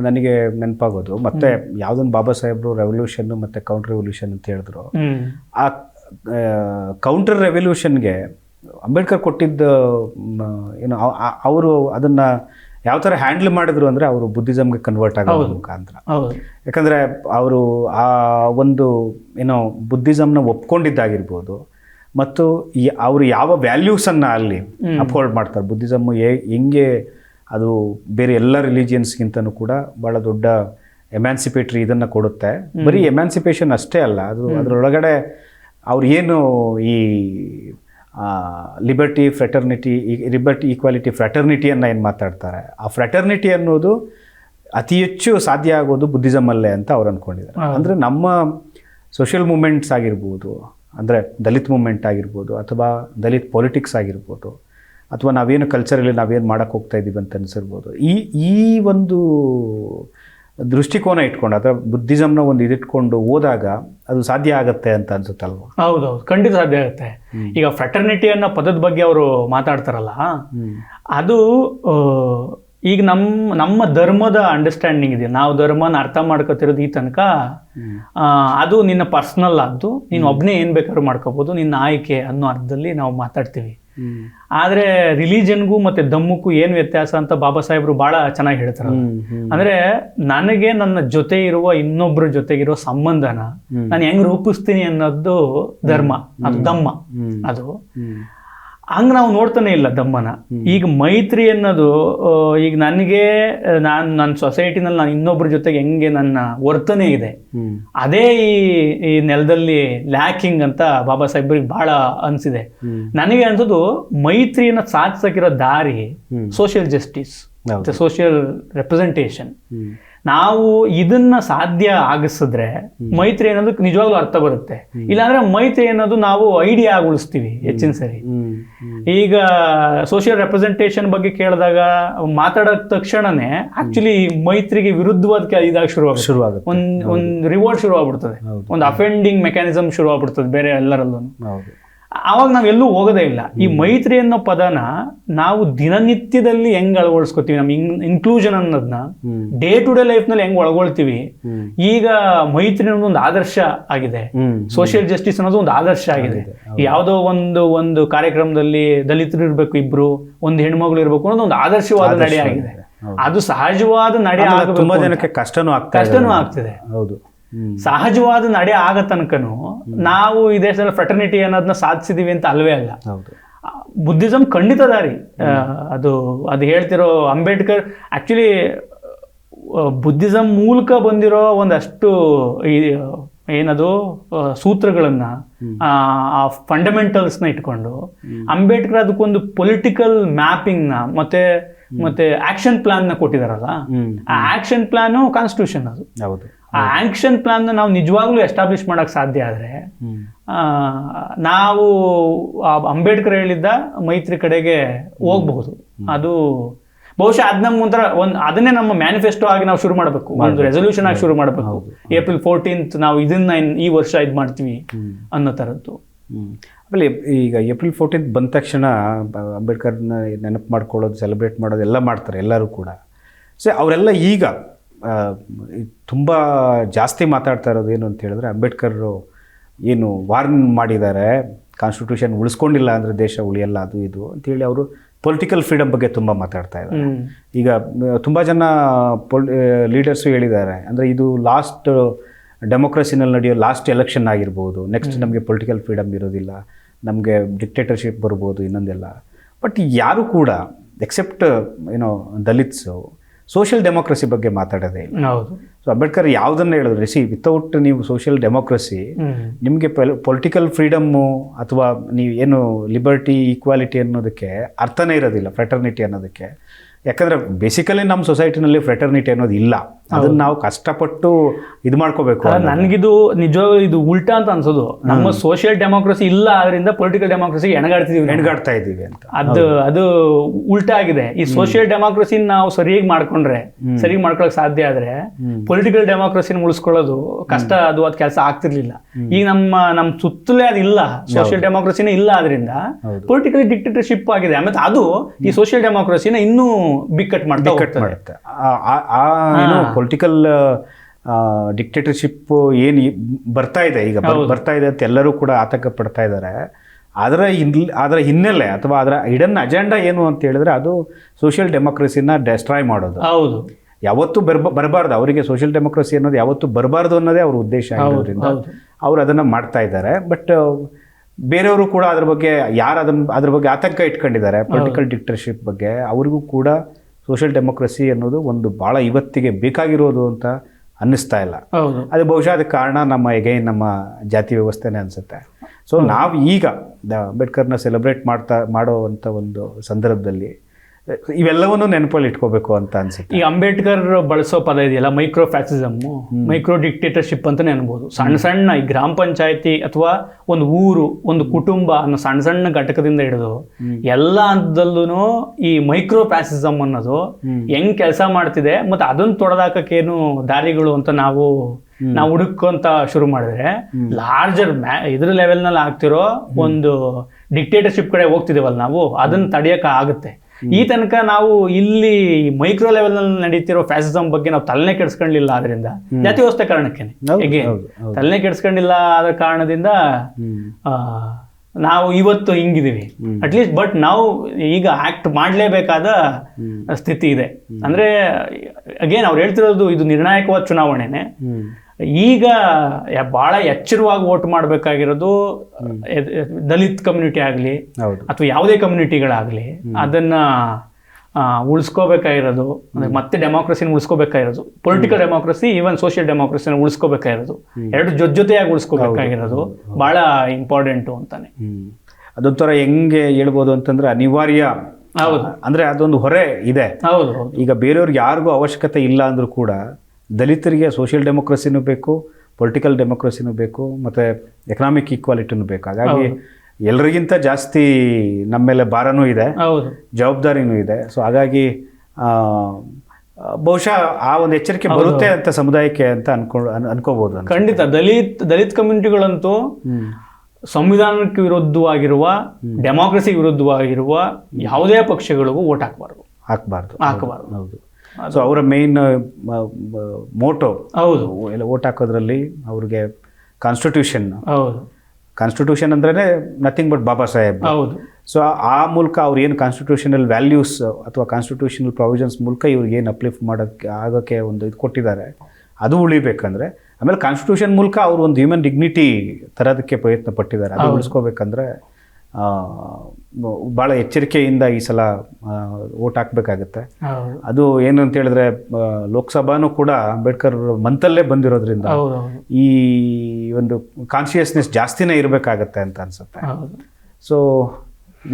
ನನಗೆ ನೆನಪಾಗೋದು. ಮತ್ತೆ ಯಾವ್ದೊಂದು ಬಾಬಾ ಸಾಹೇಬ್ರು ರೆವಲ್ಯೂಷನ್ ಮತ್ತೆ ಕೌಂಟರ್ ರೆವಲ್ಯೂಷನ್ ಅಂತ ಹೇಳಿದ್ರು. ಆ ಕೌಂಟರ್ ರೆವಲ್ಯೂಷನ್ಗೆ ಅಂಬೇಡ್ಕರ್ ಕೊಟ್ಟಿದ್ದ ಏನು ಅವರು ಅದನ್ನ ಯಾವ ಥರ ಹ್ಯಾಂಡಲ್ ಮಾಡಿದ್ರು ಅಂದ್ರೆ ಅವರು ಬುದ್ಧಿಸಮ್ಗೆ ಕನ್ವರ್ಟ್ ಆಗೋದು ಮುಖಾಂತರ. ಯಾಕಂದ್ರೆ ಅವರು ಆ ಒಂದು ಏನೋ ಬುದ್ಧಿಸಮ್ನ ಒಪ್ಕೊಂಡಿದ್ದಾಗಿರ್ಬೋದು. ಮತ್ತು ಅವರು ಯಾವ ವ್ಯಾಲ್ಯೂಸನ್ನು ಅಲ್ಲಿ ಅಪ್ಹೋಲ್ಡ್ ಮಾಡ್ತಾರೆ. ಬುದ್ಧಿಸಮ್ ಹೆಂಗೆ ಅದು ಬೇರೆ ಎಲ್ಲ ರಿಲಿಜಿಯನ್ಸ್ಗಿಂತನೂ ಕೂಡ ಭಾಳ ದೊಡ್ಡ ಎಮ್ಯಾನ್ಸಿಪೇಟ್ರಿ ಇದನ್ನು ಕೊಡುತ್ತೆ. ಬರೀ ಎಮ್ಯಾನ್ಸಿಪೇಷನ್ ಅಷ್ಟೇ ಅಲ್ಲ ಅದು ಅದರೊಳಗಡೆ ಅವ್ರು ಏನು ಈ ಲಿಬರ್ಟಿ ಫ್ರೆಟರ್ನಿಟಿ ಲಿಬರ್ಟಿ ಈಕ್ವಾಲಿಟಿ ಫ್ರೆಟರ್ನಿಟಿಯನ್ನು ಏನು ಮಾತಾಡ್ತಾರೆ? ಆ ಫ್ರೆಟರ್ನಿಟಿ ಅನ್ನೋದು ಅತಿ ಹೆಚ್ಚು ಸಾಧ್ಯ ಆಗೋದು ಬುದ್ಧಿಸಮಲ್ಲೇ ಅಂತ ಅವ್ರು ಅಂದ್ಕೊಂಡಿದ್ದಾರೆ ಅಂದರೆ ನಮ್ಮ ಸೋಷಿಯಲ್ ಮೂಮೆಂಟ್ಸ್ ಆಗಿರ್ಬೋದು ಅಂದರೆ ದಲಿತ್ ಮೂಮೆಂಟ್ ಆಗಿರ್ಬೋದು ಅಥವಾ ದಲಿತ್ ಪೊಲಿಟಿಕ್ಸ್ ಆಗಿರ್ಬೋದು ಅಥವಾ ನಾವೇನು ಕಲ್ಚರಲ್ಲಿ ನಾವೇನು ಮಾಡೋಕ್ಕೆ ಹೋಗ್ತಾ ಇದ್ದೀವಿ ಅಂತ ಅನಿಸಿರ್ಬೋದು. ಈ ಈ ಒಂದು ದೃಷ್ಟಿಕೋನ ಇಟ್ಕೊಂಡು ಅಥವಾ ಬುದ್ಧಿಸಮ್ನ ಒಂದು ಇದಿಟ್ಕೊಂಡು ಹೋದಾಗ ಅದು ಸಾಧ್ಯ ಆಗುತ್ತೆ ಅಂತ ಅನ್ಸುತ್ತಲ್ವ? ಹೌದೌದು ಖಂಡಿತ ಸಾಧ್ಯ ಆಗುತ್ತೆ. ಈಗ ಫ್ರೆಟರ್ನಿಟಿ ಅನ್ನೋ ಪದದ ಬಗ್ಗೆ ಅವರು ಮಾತಾಡ್ತಾರಲ್ಲ ಅದು ಈಗ ನಮ್ಮ ನಮ್ಮ ಧರ್ಮದ ಅಂಡರ್ಸ್ಟ್ಯಾಂಡಿಂಗ್ ಇದೆ ನಾವು ಧರ್ಮನ ಅರ್ಥ ಮಾಡ್ಕೋತಿರೋದು ಈ ತನಕ ಅದು ನಿನ್ನ ಪರ್ಸ್ನಲ್ ಆದ್ದು ನೀನು ಒಬ್ಬನೇ ಏನು ಬೇಕಾದ್ರೂ ಮಾಡ್ಕೋಬೋದು ನಿನ್ನ ಆಯ್ಕೆ ಅನ್ನೋ ಅರ್ಥದಲ್ಲಿ ನಾವು ಮಾತಾಡ್ತೀವಿ. ಆದರೆ ರಿಲಿಜನ್ಗೂ ಮತ್ತೆ ದಮ್ಮಕ್ಕೂ ಏನು ವ್ಯತ್ಯಾಸ ಅಂತ ಬಾಬಾ ಸಾಹೇಬರು ಬಹಳ ಚೆನ್ನಾಗಿ ಹೇಳ್ತಾರೆ ಅಂದ್ರೆ ನನಗೆ ನನ್ನ ಜೊತೆ ಇರುವ ಇನ್ನೊಬ್ಬರ ಜೊತೆಗಿರೋ ಸಂಬಂಧನ ನಾನು ಹೆಂಗ್ ರೂಪಿಸ್ತೀನಿ ಅನ್ನೋದು ಧರ್ಮ ಅದು ದಮ್ಮ. ಅದು. ಹಂಗ ನಾವು ನೋಡ್ತಾನೆ ಇಲ್ಲ ದಮ್ಮನ. ಈಗ ಮೈತ್ರಿ ಅನ್ನೋದು ಈಗ ನನಗೆ ನಾನು ನನ್ನ ಸೊಸೈಟಿನಲ್ಲಿ ನಾನು ಇನ್ನೊಬ್ಬರ ಜೊತೆಗೆ ಹೆಂಗೆ ನನ್ನ ವರ್ತನೆ ಇದೆ. ಅದೇ ಈ ಈ ನೆಲದಲ್ಲಿ ಲ್ಯಾಕಿಂಗ್ ಅಂತ ಬಾಬಾ ಸಾಹೇಬ್ರಿಗೆ ಬಹಳ ಅನ್ಸಿದೆ. ನನಗೆ ಅನ್ಸೋದು ಮೈತ್ರಿಯನ್ನು ಸಾಧಿಸಕ್ಕಿರೋ ದಾರಿ ಸೋಷಿಯಲ್ ಜಸ್ಟಿಸ್. ಸೋಷಿಯಲ್ ರೆಪ್ರೆಸೆಂಟೇಷನ್ ನಾವು ಇದನ್ನ ಸಾಧ್ಯ ಆಗಿಸಿದ್ರೆ ಮೈತ್ರಿ ಅನ್ನೋದು ನಿಜವಾಗ್ಲೂ ಅರ್ಥ ಬರುತ್ತೆ. ಇಲ್ಲಾಂದ್ರೆ ಮೈತ್ರಿ ಅನ್ನೋದು ನಾವು ಐಡಿಯಾ ಆಗಿ ಉಳಿಸ್ತೀವಿ ಹೆಚ್ಚಿನ ಸರಿ. ಈಗ ಸೋಷಿಯಲ್ ರೆಪ್ರೆಸೆಂಟೇಷನ್ ಬಗ್ಗೆ ಕೇಳಿದಾಗ ಮಾತಾಡೋ ತಕ್ಷಣನೇ ಆಕ್ಚುಲಿ ಮೈತ್ರಿಗೆ ವಿರುದ್ಧವಾದ ಇದಾಗ ಶುರುವಾಗುತ್ತೆ. ಶುರುವಾಗುತ್ತೆ. ಒಂದ್ ಒಂದ್ ರಿವೋರ್ಟ್ ಶುರು ಆಗ್ಬಿಡ್ತದೆ. ಒಂದು ಅಫೆಂಡಿಂಗ್ ಮೆಕ್ಯಾನಿಸಮ್ ಶುರು ಆಗ್ಬಿಡ್ತದೆ ಬೇರೆ ಎಲ್ಲರಲ್ಲೂ ಹೌದು. ಆವಾಗ ನಾವು ಎಲ್ಲೂ ಹೋಗೋದೇ ಇಲ್ಲ. ಈ ಮೈತ್ರಿ ಅನ್ನೋ ಪದನ ನಾವು ದಿನನಿತ್ಯದಲ್ಲಿ ಹೆಂಗ್ ಅಳವಡಿಸ್ಕೊತೀವಿ ನಮ್ಮ ಇನ್ಕ್ಲೂಷನ್ ಅನ್ನೋದನ್ನ ಡೇ ಟು ಡೇ ಲೈಫ್ನಲ್ಲಿ ಹೆಂಗ್ ಒಳಗೊಳ್ತೀವಿ ಈಗ ಮೈತ್ರಿ ಅನ್ನೋದು ಒಂದು ಆದರ್ಶ ಆಗಿದೆ. ಸೋಷಿಯಲ್ ಜಸ್ಟಿಸ್ ಅನ್ನೋದು ಒಂದು ಆದರ್ಶ ಆಗಿದೆ. ಯಾವುದೋ ಒಂದು ಒಂದು ಕಾರ್ಯಕ್ರಮದಲ್ಲಿ ದಲಿತರು ಇರ್ಬೇಕು ಇಬ್ರು ಒಂದು ಹೆಣ್ಮಗಳು ಇರ್ಬೇಕು ಅನ್ನೋದು ಒಂದು ಆದರ್ಶವಾದ ನಡೆ ಆಗಿದೆ ಅದು ಸಹಜವಾದ ನಡೆ ತುಂಬಾ. ಜನಕ್ಕೆ ಕಷ್ಟನೂ ಆಗ್ತದೆ ಕಷ್ಟನೂ ಆಗ್ತಿದೆ. ಹೌದು. ಸಹಜವಾದ ನಡೆ ಆಗ ತನಕನು ನಾವು ಈ ದೇಶದಲ್ಲಿ ಫ್ರೆಟರ್ನಿಟಿ ಅನ್ನೋದನ್ನ ಸಾಧಿಸಿದೀವಿ ಅಂತ ಅಲ್ವೇ ಅಲ್ಲ. ಹೌದು. ಬುದ್ಧಿಸಮ್ ಖಂಡಿತ ದಾರಿ. ಅದು ಅದು ಹೇಳ್ತಿರೋ ಅಂಬೇಡ್ಕರ್ ಆಕ್ಚುಲಿ ಬುದ್ಧಿಸಮ್ ಮೂಲಕ ಬಂದಿರೋ ಒಂದಷ್ಟು ಈ ಏನದು ಸೂತ್ರಗಳನ್ನ ಆ, ಫಂಡಮೆಂಟಲ್ಸ್ ಫಂಡಮೆಂಟಲ್ಸ್ನ ಇಟ್ಕೊಂಡು ಅಂಬೇಡ್ಕರ್ ಅದಕ್ಕೊಂದು ಪೊಲಿಟಿಕಲ್ ಮ್ಯಾಪಿಂಗ್ನ ಮತ್ತೆ ಮತ್ತೆ ಆಕ್ಷನ್ ಪ್ಲಾನ್ನ ಕೊಟ್ಟಿದಾರಲ್ಲ? ಆ ಆಕ್ಷನ್ ಪ್ಲಾನು ಕಾನ್ಸ್ಟಿಟ್ಯೂಷನ್ ಅದು. ಹೌದು. ಆ ಆಕ್ಷನ್ ಪ್ಲಾನ್ನ ನಾವು ನಿಜವಾಗ್ಲೂ ಎಸ್ಟಾಬ್ಲಿಷ್ ಮಾಡಕ್ ಸಾಧ್ಯ ಆದ್ರೆ ಆ, ನಾವು ಅಂಬೇಡ್ಕರ್ ಹೇಳಿದ್ದ ಮೈತ್ರಿ ಕಡೆಗೆ ಹೋಗ್ಬಹುದು. ಅದು ಬಹುಶಃ ಅದ್ ನಮ್ಗೆ ಒಂಥರ ಒಂದ್ ಅದನ್ನೇ ನಮ್ಮ ಮ್ಯಾನಿಫೆಸ್ಟೋ ಆಗಿ ನಾವು ಶುರು ಮಾಡಬೇಕು. ಒಂದು ರೆಸೊಲ್ಯೂಷನ್ ಆಗಿ ಶುರು ಮಾಡಬೇಕು. ಏಪ್ರಿಲ್ ಫೋರ್ಟೀನ್ತ್ ನಾವು ಇದನ್ನ ಈ ವರ್ಷ ಇದು ಮಾಡ್ತೀವಿ ಅನ್ನೋ ತರದ್ದು. ಆಮೇಲೆ ಈಗ ಏಪ್ರಿಲ್ ಫೋರ್ಟೀನ್ತ್ ಬಂದ ತಕ್ಷಣ ಅಂಬೇಡ್ಕರ್ನ ನೆನಪು ಮಾಡ್ಕೊಳ್ಳೋದು ಸೆಲೆಬ್ರೇಟ್ ಮಾಡೋದು ಎಲ್ಲ ಮಾಡ್ತಾರೆ ಎಲ್ಲರೂ ಕೂಡ. ಸೊ ಅವರೆಲ್ಲ ಈಗ ತುಂಬ ಜಾಸ್ತಿ ಮಾತಾಡ್ತಾ ಇರೋದು ಏನು ಅಂತ ಹೇಳಿದ್ರೆ ಅಂಬೇಡ್ಕರ್ ಏನು ವಾರ್ನ್ ಮಾಡಿದ್ದಾರೆ. ಕಾನ್ಸ್ಟಿಟ್ಯೂಷನ್ ಉಳಿಸ್ಕೊಂಡಿಲ್ಲ ಅಂದರೆ ದೇಶ ಉಳಿಯಲ್ಲ ಅದು ಇದು ಅಂತೇಳಿ ಅವರು ಪೊಲಿಟಿಕಲ್ ಫ್ರೀಡಮ್ ಬಗ್ಗೆ ತುಂಬ ಮಾತಾಡ್ತಾ ಇದ್ದಾರೆ. ಈಗ ತುಂಬ ಜನ ಪೊಲ್ ಲೀಡರ್ಸು ಹೇಳಿದ್ದಾರೆ. ಅಂದರೆ ಇದು ಲಾಸ್ಟ್ ಡೆಮೋಕ್ರಸಿನಲ್ಲಿ ನಡೆಯೋ ಲಾಸ್ಟ್ ಎಲೆಕ್ಷನ್ ಆಗಿರ್ಬೋದು. ನೆಕ್ಸ್ಟ್ ನಮಗೆ ಪೊಲಿಟಿಕಲ್ ಫ್ರೀಡಮ್ ಇರೋದಿಲ್ಲ. ನಮಗೆ ಡಿಕ್ಟೇಟರ್ಶಿಪ್ ಬರ್ಬೋದು ಇನ್ನೊಂದೆಲ್ಲ. ಬಟ್ ಯಾರು ಕೂಡ ಎಕ್ಸೆಪ್ಟ್ ಏನೋ ದಲಿತ್ಸು ಸೋಷಿಯಲ್ ಡೆಮೋಕ್ರಸಿ ಬಗ್ಗೆ ಮಾತಾಡೋದೇ ಇಲ್ಲ. ಹೌದು. ಸೊ ಅಂಬೇಡ್ಕರ್ ಯಾವುದನ್ನು ಹೇಳಿದ್ರೆ ಸಿ ವಿತೌಟ್ ನೀವು ಸೋಷಿಯಲ್ ಡೆಮೋಕ್ರಸಿ ನಿಮಗೆ ಪೊಲಿಟಿಕಲ್ ಫ್ರೀಡಮ್ಮು ಅಥವಾ ನೀವು ಏನು ಲಿಬರ್ಟಿ ಈಕ್ವಾಲಿಟಿ ಅನ್ನೋದಕ್ಕೆ ಅರ್ಥನೇ ಇರೋದಿಲ್ಲ ಫ್ರೆಟರ್ನಿಟಿ ಅನ್ನೋದಕ್ಕೆ. ಯಾಕಂದರೆ ಬೇಸಿಕಲಿ ನಮ್ಮ ಸೊಸೈಟಿನಲ್ಲಿ ಫ್ರೆಟರ್ನಿಟಿ ಅನ್ನೋದು ಇಲ್ಲ. ಅದನ್ನ ನಾವು ಕಷ್ಟಪಟ್ಟು ಇದು ಮಾಡ್ಕೋಬೇಕು ನನಗಿದು ನಿಜವಾಗ್ಲೂ ಇದು ಉಲ್ಟಾ ಅಂತ ಅನ್ಸೋದು. ನಮ್ಮ ಸೋಷಿಯಲ್ ಡೆಮೋಕ್ರಸಿ ಇಲ್ಲ ಆದ್ರಿಂದ ಪೊಲಿಟಿಕಲ್ ಡೆಮೋಕ್ರಸಿ ಎಣಗಾಡ್ತಿದೀವಿ ಎಣಗಾಡ್ತಾ ಹೆಣ್ಗಾಡ್ತಾ ಇದ್ದೀವಿ ಅಂತ. ಅದು ಅದು ಉಲ್ಟಾ ಆಗಿದೆ. ಈ ಸೋಷಿಯಲ್ ಡೆಮೋಕ್ರಸಿ ನಾವು ಸರಿಯಾಗಿ ಮಾಡ್ಕೊಂಡ್ರೆ ಸರಿಯಾಗಿ ಮಾಡ್ಕೊಳಕ್ ಸಾಧ್ಯ ಆದ್ರೆ ಪೊಲಿಟಿಕಲ್ ಡೆಮೋಕ್ರಸಿನ ಉಳಿಸ್ಕೊಳ್ಳೋದು ಕಷ್ಟ ಅದು ಅದ್ ಕೆಲಸ ಆಗ್ತಿರ್ಲಿಲ್ಲ. ಈಗ ನಮ್ಮ ನಮ್ಮ ಸುತ್ತಲೇ ಅದಿಲ್ಲ ಸೋಷಿಯಲ್ ಡೆಮೋಕ್ರಸಿನೇ ಇಲ್ಲ ಆದ್ರಿಂದ ಪೊಲಿಟಿಕಲಿ ಪೊಲಿಟಿಕಲ್ ಡಿಕ್ಟೇಟರ್ಶಿಪ್ ಆಗಿದೆ. ಆಮೇಲೆ ಅದು ಈ ಸೋಷಿಯಲ್ ಡೆಮೋಕ್ರಸಿನ ಇನ್ನೂ ಬಿಕ್ಕಟ್ ಮಾಡ್ತಾ ಕಟ್. ಮಾಡುತ್ತೆ. ಆ- ಏನು ಪೊಲಿಟಿಕಲ್ ಡಿಕ್ಟೇಟರ್ಶಿಪ್ ಏನು ಬರ್ತಾ ಇದೆ ಈಗ ಬರ್- ಬರ್ತಾ ಇದೆ ಅಂತ ಎಲ್ಲರೂ ಕೂಡ ಆತಂಕ ಪಡ್ತಾ ಇದ್ದಾರೆ. ಅದರ ಹಿನ್ ಅದರ ಹಿನ್ನೆಲೆ ಅಥವಾ ಅದರ ಇಡನ್ ಅಜೆಂಡಾ ಏನು ಅಂತ ಹೇಳಿದ್ರೆ ಅದು ಸೋಷಿಯಲ್ ಡೆಮೋಕ್ರಸಿನ ಡೆಸ್ಟ್ರಾಯ್ ಮಾಡೋದು. ಹೌದು. ಯಾವತ್ತೂ ಬರ್ಬ ಬರಬಾರ್ದು. ಅವರಿಗೆ ಸೋಷಿಯಲ್ ಡೆಮೋಕ್ರಸಿ ಅನ್ನೋದು ಯಾವತ್ತೂ ಬರಬಾರ್ದು ಅನ್ನೋದೇ ಅವ್ರ ಉದ್ದೇಶ ಆಗಿರೋದ್ರಿಂದ. ಅವ್ರು ಅದನ್ನು ಮಾಡ್ತಾ ಇದ್ದಾರೆ. ಬಟ್ ಬೇರೆಯವರು ಕೂಡ ಅದ್ರ ಬಗ್ಗೆ ಯಾರು ಅದನ್ನ ಅದ್ರ ಬಗ್ಗೆ ಆತಂಕ ಇಟ್ಕೊಂಡಿದ್ದಾರೆ. ಪೊಲಿಟಿಕಲ್ ಡಿಕ್ಟರ್ಶಿಪ್ ಬಗ್ಗೆ ಅವ್ರಿಗೂ ಕೂಡ ಸೋಷಿಯಲ್ ಡೆಮೋಕ್ರಸಿ ಅನ್ನೋದು ಒಂದು ಭಾಳ ಇವತ್ತಿಗೆ ಬೇಕಾಗಿರೋದು ಅಂತ ಅನ್ನಿಸ್ತಾ ಇಲ್ಲ. ಅದು ಬಹುಶಃ ಅದಕ್ಕೆ ಕಾರಣ ನಮ್ಮ ಎಗೈನ್ ನಮ್ಮ ಜಾತಿ ವ್ಯವಸ್ಥೆನೇ ಅನಿಸುತ್ತೆ. ಸೊ ನಾವು ಈಗ ಅಂಬೇಡ್ಕರ್ನ ಸೆಲೆಬ್ರೇಟ್ ಮಾಡ್ತಾ ಮಾಡೋವಂಥ ಒಂದು ಸಂದರ್ಭದಲ್ಲಿ ಇವೆಲ್ಲವನ್ನೂ ನೆನಪಲ್ಲಿ ಇಟ್ಕೋಬೇಕು ಅಂತ ಅನ್ಸುತ್ತೆ. ಈ ಅಂಬೇಡ್ಕರ್ ಬಳಸೋ ಪದ ಇದೆಯಲ್ಲ ಮೈಕ್ರೋ ಫ್ಯಾಸಿಸಮ್ ಮೈಕ್ರೋ ಡಿಕ್ಟೇಟರ್ಶಿಪ್ ಅಂತಾನೆ ಅನ್ಬೋದು ಸಣ್ಣ ಸಣ್ಣ ಈ ಗ್ರಾಮ ಪಂಚಾಯತಿ ಅಥವಾ ಒಂದು ಊರು, ಒಂದು ಕುಟುಂಬ ಅನ್ನೋ ಸಣ್ಣ ಸಣ್ಣ ಘಟಕದಿಂದ ಹಿಡಿದು ಎಲ್ಲ ಹಂತದಲ್ಲೂ ಈ ಮೈಕ್ರೋ ಫ್ಯಾಸಿಸಮ್ ಅನ್ನೋದು ಹೆಂಗ್ ಕೆಲಸ ಮಾಡ್ತಿದೆ ಮತ್ತೆ ಅದನ್ನ ತೊಡೆದಾಕಕ್ಕೇನು ದಾರಿಗಳು ಅಂತ ನಾವು ನಾವು ಹುಡುಕೊಂತ ಶುರು ಮಾಡಿದ್ರೆ ಲಾರ್ಜರ್ ಮ್ಯಾ ಇದ್ರ ಲೆವೆಲ್ನಲ್ಲಿ ಆಗ್ತಿರೋ ಒಂದು ಡಿಕ್ಟೇಟರ್ಶಿಪ್ ಕಡೆ ಹೋಗ್ತಿದೇವಲ್ಲ ನಾವು, ಅದನ್ನ ತಡೆಯಕ್ಕೆ ಆಗುತ್ತೆ. ಈ ತನಕ ನಾವು ಇಲ್ಲಿ ಮೈಕ್ರೋ ಲೆವೆಲ್ನಲ್ಲಿ ನಡೀತಿರೋ ಫ್ಯಾಸಿಸಮ್ ಬಗ್ಗೆ ನಾವು ತಲೆನೇ ಕೆಡಿಸ್ಕೊಂಡಿಲ್ಲ ಆದ್ರಿಂದ ಜಾತಿ ವ್ಯವಸ್ಥೆ ಹೌದು. ತಲೆನೇ ಕೆಡಿಸ್ಕೊಂಡಿಲ್ಲ ಆದ ಕಾರಣದಿಂದ ಆ, ನಾವು ಇವತ್ತು ಹಿಂಗಿದೀವಿ. ಅಟ್ಲೀಸ್ಟ್ ಬಟ್ ನಾವು ಈಗ ಆಕ್ಟ್ ಮಾಡಲೇಬೇಕಾದ ಸ್ಥಿತಿ ಇದೆ. ಅಂದ್ರೆ ಅಗೇನ್ ಅವ್ರು ಹೇಳ್ತಿರೋದು ಇದು ನಿರ್ಣಾಯಕವಾದ ಚುನಾವಣೆನೆ. ಈಗ ಬಹಳ ಎಚ್ಚರವಾಗಿ ವೋಟ್ ಮಾಡಬೇಕಾಗಿರೋದು ದಲಿತ್ ಕಮ್ಯುನಿಟಿ ಆಗಲಿ ಅಥವಾ ಯಾವುದೇ ಕಮ್ಯುನಿಟಿಗಳಾಗಲಿ ಅದನ್ನ ಉಳಿಸ್ಕೋಬೇಕಾಗಿರೋದು ಅಂದ್ರೆ ಮತ್ತೆ ಡೆಮೋಕ್ರಸಿನ ಉಳಿಸ್ಕೋಬೇಕಾಗಿರೋದು ಪೊಲಿಟಿಕಲ್ ಡೆಮೋಕ್ರಸಿ ಈವನ್ ಸೋಷಿಯಲ್ ಡೆಮೋಕ್ರಸಿನ ಉಳಿಸ್ಕೋಬೇಕಾಗಿರೋದು ಎರಡು ಜೊತೆ ಜೊತೆಯಾಗಿ ಉಳಿಸ್ಕೋಬೇಕಾಗಿರೋದು ಬಹಳ ಇಂಪಾರ್ಟೆಂಟು ಅಂತಾನೆ. ಅದೊಂಥರ ಹೆಂಗೆ ಹೇಳ್ಬೋದು ಅಂತಂದ್ರೆ ಅನಿವಾರ್ಯ ಹೌದು. ಅಂದ್ರೆ ಅದೊಂದು ಹೊರೆ ಇದೆ. ಹೌದು ಹೌದು. ಈಗ ಬೇರೆಯವ್ರಿಗೆ ಯಾರಿಗೂ ಅವಶ್ಯಕತೆ ಇಲ್ಲ ಅಂದ್ರೂ ಕೂಡ ದಲಿತರಿಗೆ ಸೋಷಿಯಲ್ ಡೆಮೊಕ್ರಸಿನೂ ಬೇಕು ಪೊಲಿಟಿಕಲ್ ಡೆಮೋಕ್ರಸಿನೂ ಬೇಕು ಮತ್ತು ಎಕನಾಮಿಕ್ ಈಕ್ವಾಲಿಟಿನೂ ಬೇಕು. ಹಾಗಾಗಿ ಎಲ್ರಿಗಿಂತ ಜಾಸ್ತಿ ನಮ್ಮ ಮೇಲೆ ಭಾರನೂ ಇದೆ ಜವಾಬ್ದಾರಿನೂ ಇದೆ. ಸೊ ಹಾಗಾಗಿ ಬಹುಶಃ ಆ ಒಂದು ಎಚ್ಚರಿಕೆ ಬರುತ್ತೆ ಅಂತ ಸಮುದಾಯಕ್ಕೆ ಅಂತ ಅನ್ಕೊ ಅನ್ಕೋಬಹುದು ಖಂಡಿತ. ದಲಿತ್ ದಲಿತ್ ಕಮ್ಯುನಿಟಿಗಳಂತೂ. ಸಂವಿಧಾನಕ್ಕೆ ವಿರುದ್ಧವಾಗಿರುವ ಡೆಮಾಕ್ರಸಿ ವಿರುದ್ಧವಾಗಿರುವ ಯಾವುದೇ ಪಕ್ಷಗಳಿಗೂ ಓಟ್ ಹಾಕಬಾರ್ದು. ಹಾಕಬಾರ್ದು. ಹಾಕಬಾರ್ದು. ಹೌದು. ಸೊ ಅವರ ಮೇನ್ ಮೋಟೋ ಹೌದು. ಎಲ್ಲ ಓಟ್ ಹಾಕೋದ್ರಲ್ಲಿ ಅವ್ರಿಗೆ ಕಾನ್ಸ್ಟಿಟ್ಯೂಷನ್ ಹೌದು. ಕಾನ್ಸ್ಟಿಟ್ಯೂಷನ್ ಅಂದ್ರೆ ನಥಿಂಗ್ ಬಟ್ ಬಾಬಾ ಸಾಹೇಬ್ ಹೌದು. ಸೊ ಆ ಮೂಲಕ ಅವ್ರು ಏನು ಕಾನ್ಸ್ಟಿಟ್ಯೂಷನಲ್ ವ್ಯಾಲ್ಯೂಸ್ ಅಥವಾ ಕಾನ್ಸ್ಟಿಟ್ಯೂಷನಲ್ ಪ್ರೊವಿಷನ್ಸ್ ಮೂಲಕ ಇವ್ರಿಗೆ ಏನು ಅಪ್ಲಿಫ್ಟ್ ಮಾಡೋಕ್ಕೆ ಆಗೋಕ್ಕೆ ಒಂದು ಇದು ಕೊಟ್ಟಿದ್ದಾರೆ ಅದು ಉಳಿಬೇಕಂದ್ರೆ ಆಮೇಲೆ ಕಾನ್ಸ್ಟಿಟ್ಯೂಷನ್ ಮೂಲಕ ಅವರು ಒಂದು ಹ್ಯೂಮನ್ ಡಿಗ್ನಿಟಿ ತರೋದಕ್ಕೆ ಪ್ರಯತ್ನ ಪಟ್ಟಿದ್ದಾರೆ. ಅದು ಉಳಿಸ್ಕೋಬೇಕಂದ್ರೆ ಭಾಳ ಎಚ್ಚರಿಕೆಯಿಂದ ಈ ಸಲ ಓಟ್ ಹಾಕಬೇಕಾಗತ್ತೆ. ಅದು ಏನು ಅಂತ ಹೇಳಿದ್ರೆ ಲೋಕಸಭಾನೂ ಕೂಡ ಅಂಬೇಡ್ಕರ್ ಮಂತಲ್ಲೇ ಬಂದಿರೋದ್ರಿಂದ ಈ ಒಂದು ಕಾನ್ಶಿಯಸ್ನೆಸ್ ಜಾಸ್ತಿನೇ ಇರಬೇಕಾಗತ್ತೆ ಅಂತ ಅನ್ಸುತ್ತೆ. ಸೊ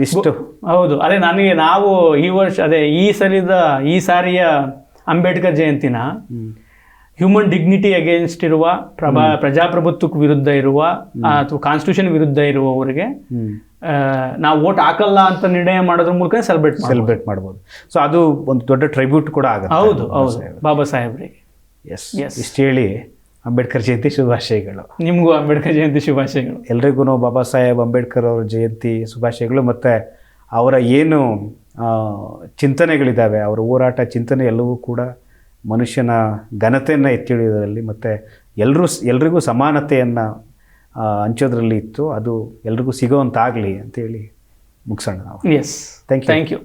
ಇಷ್ಟು ಹೌದು. ಅದೇ ನನಗೆ ನಾವು ಈ ವರ್ಷ ಅದೇ ಈ ಸರಿದ ಈ ಸಾರಿಯ ಅಂಬೇಡ್ಕರ್ ಜಯಂತಿನ ಹ್ಯೂಮನ್ ಡಿಗ್ನಿಟಿ ಅಗೇನ್ಸ್ಟ್ ಇರುವ ಪ್ರಭಾ ಪ್ರಜಾಪ್ರಭುತ್ವಕ್ಕೆ ವಿರುದ್ಧ ಇರುವ ಅಥವಾ ಕಾನ್ಸ್ಟಿಟ್ಯೂಷನ್ ವಿರುದ್ಧ ಇರುವವರಿಗೆ ನಾವು ವೋಟ್ ಹಾಕಲ್ಲ ಅಂತ ನಿರ್ಣಯ ಮಾಡೋದ್ರ ಮೂಲಕ ಸೆಲೆಬ್ರೇಟ್ ಸೆಲೆಬ್ರೇಟ್ ಮಾಡ್ಬೋದು. ಸೊ ಅದು ಒಂದು ದೊಡ್ಡ ಟ್ರೈಬ್ಯೂಟ್ ಕೂಡ ಆಗುತ್ತೆ ಹೌದು ಹೌದು. ಬಾಬಾ ಸಾಹೇಬ್ರಿಗೆ. ಎಸ್ ಎಸ್ ಇಷ್ಟು ಹೇಳಿ ಅಂಬೇಡ್ಕರ್ ಜಯಂತಿ ಶುಭಾಶಯಗಳು. ನಿಮಗೂ ಅಂಬೇಡ್ಕರ್ ಜಯಂತಿ ಶುಭಾಶಯಗಳು. ಎಲ್ರಿಗೂ ಬಾಬಾ ಸಾಹೇಬ್ ಅಂಬೇಡ್ಕರ್ ಅವರ ಜಯಂತಿ ಶುಭಾಶಯಗಳು ಮತ್ತು ಅವರ ಏನು ಚಿಂತನೆಗಳಿದ್ದಾವೆ ಅವರ ಹೋರಾಟ ಚಿಂತನೆ ಎಲ್ಲವೂ ಕೂಡ ಮನುಷ್ಯನ ಘನತೆಯನ್ನು ಎತ್ತಿ ಹಿಡಿಯೋದ್ರಲ್ಲಿ ಮತ್ತು ಎಲ್ಲರೂ ಎಲ್ರಿಗೂ ಸಮಾನತೆಯನ್ನು ಹಂಚೋದ್ರಲ್ಲಿ ಇತ್ತು. ಅದು ಎಲ್ರಿಗೂ ಸಿಗೋವಂತಾಗಲಿ ಅಂತೇಳಿ ಮುಗಿಸೋಣ ನಾವು. Yes thank you thank you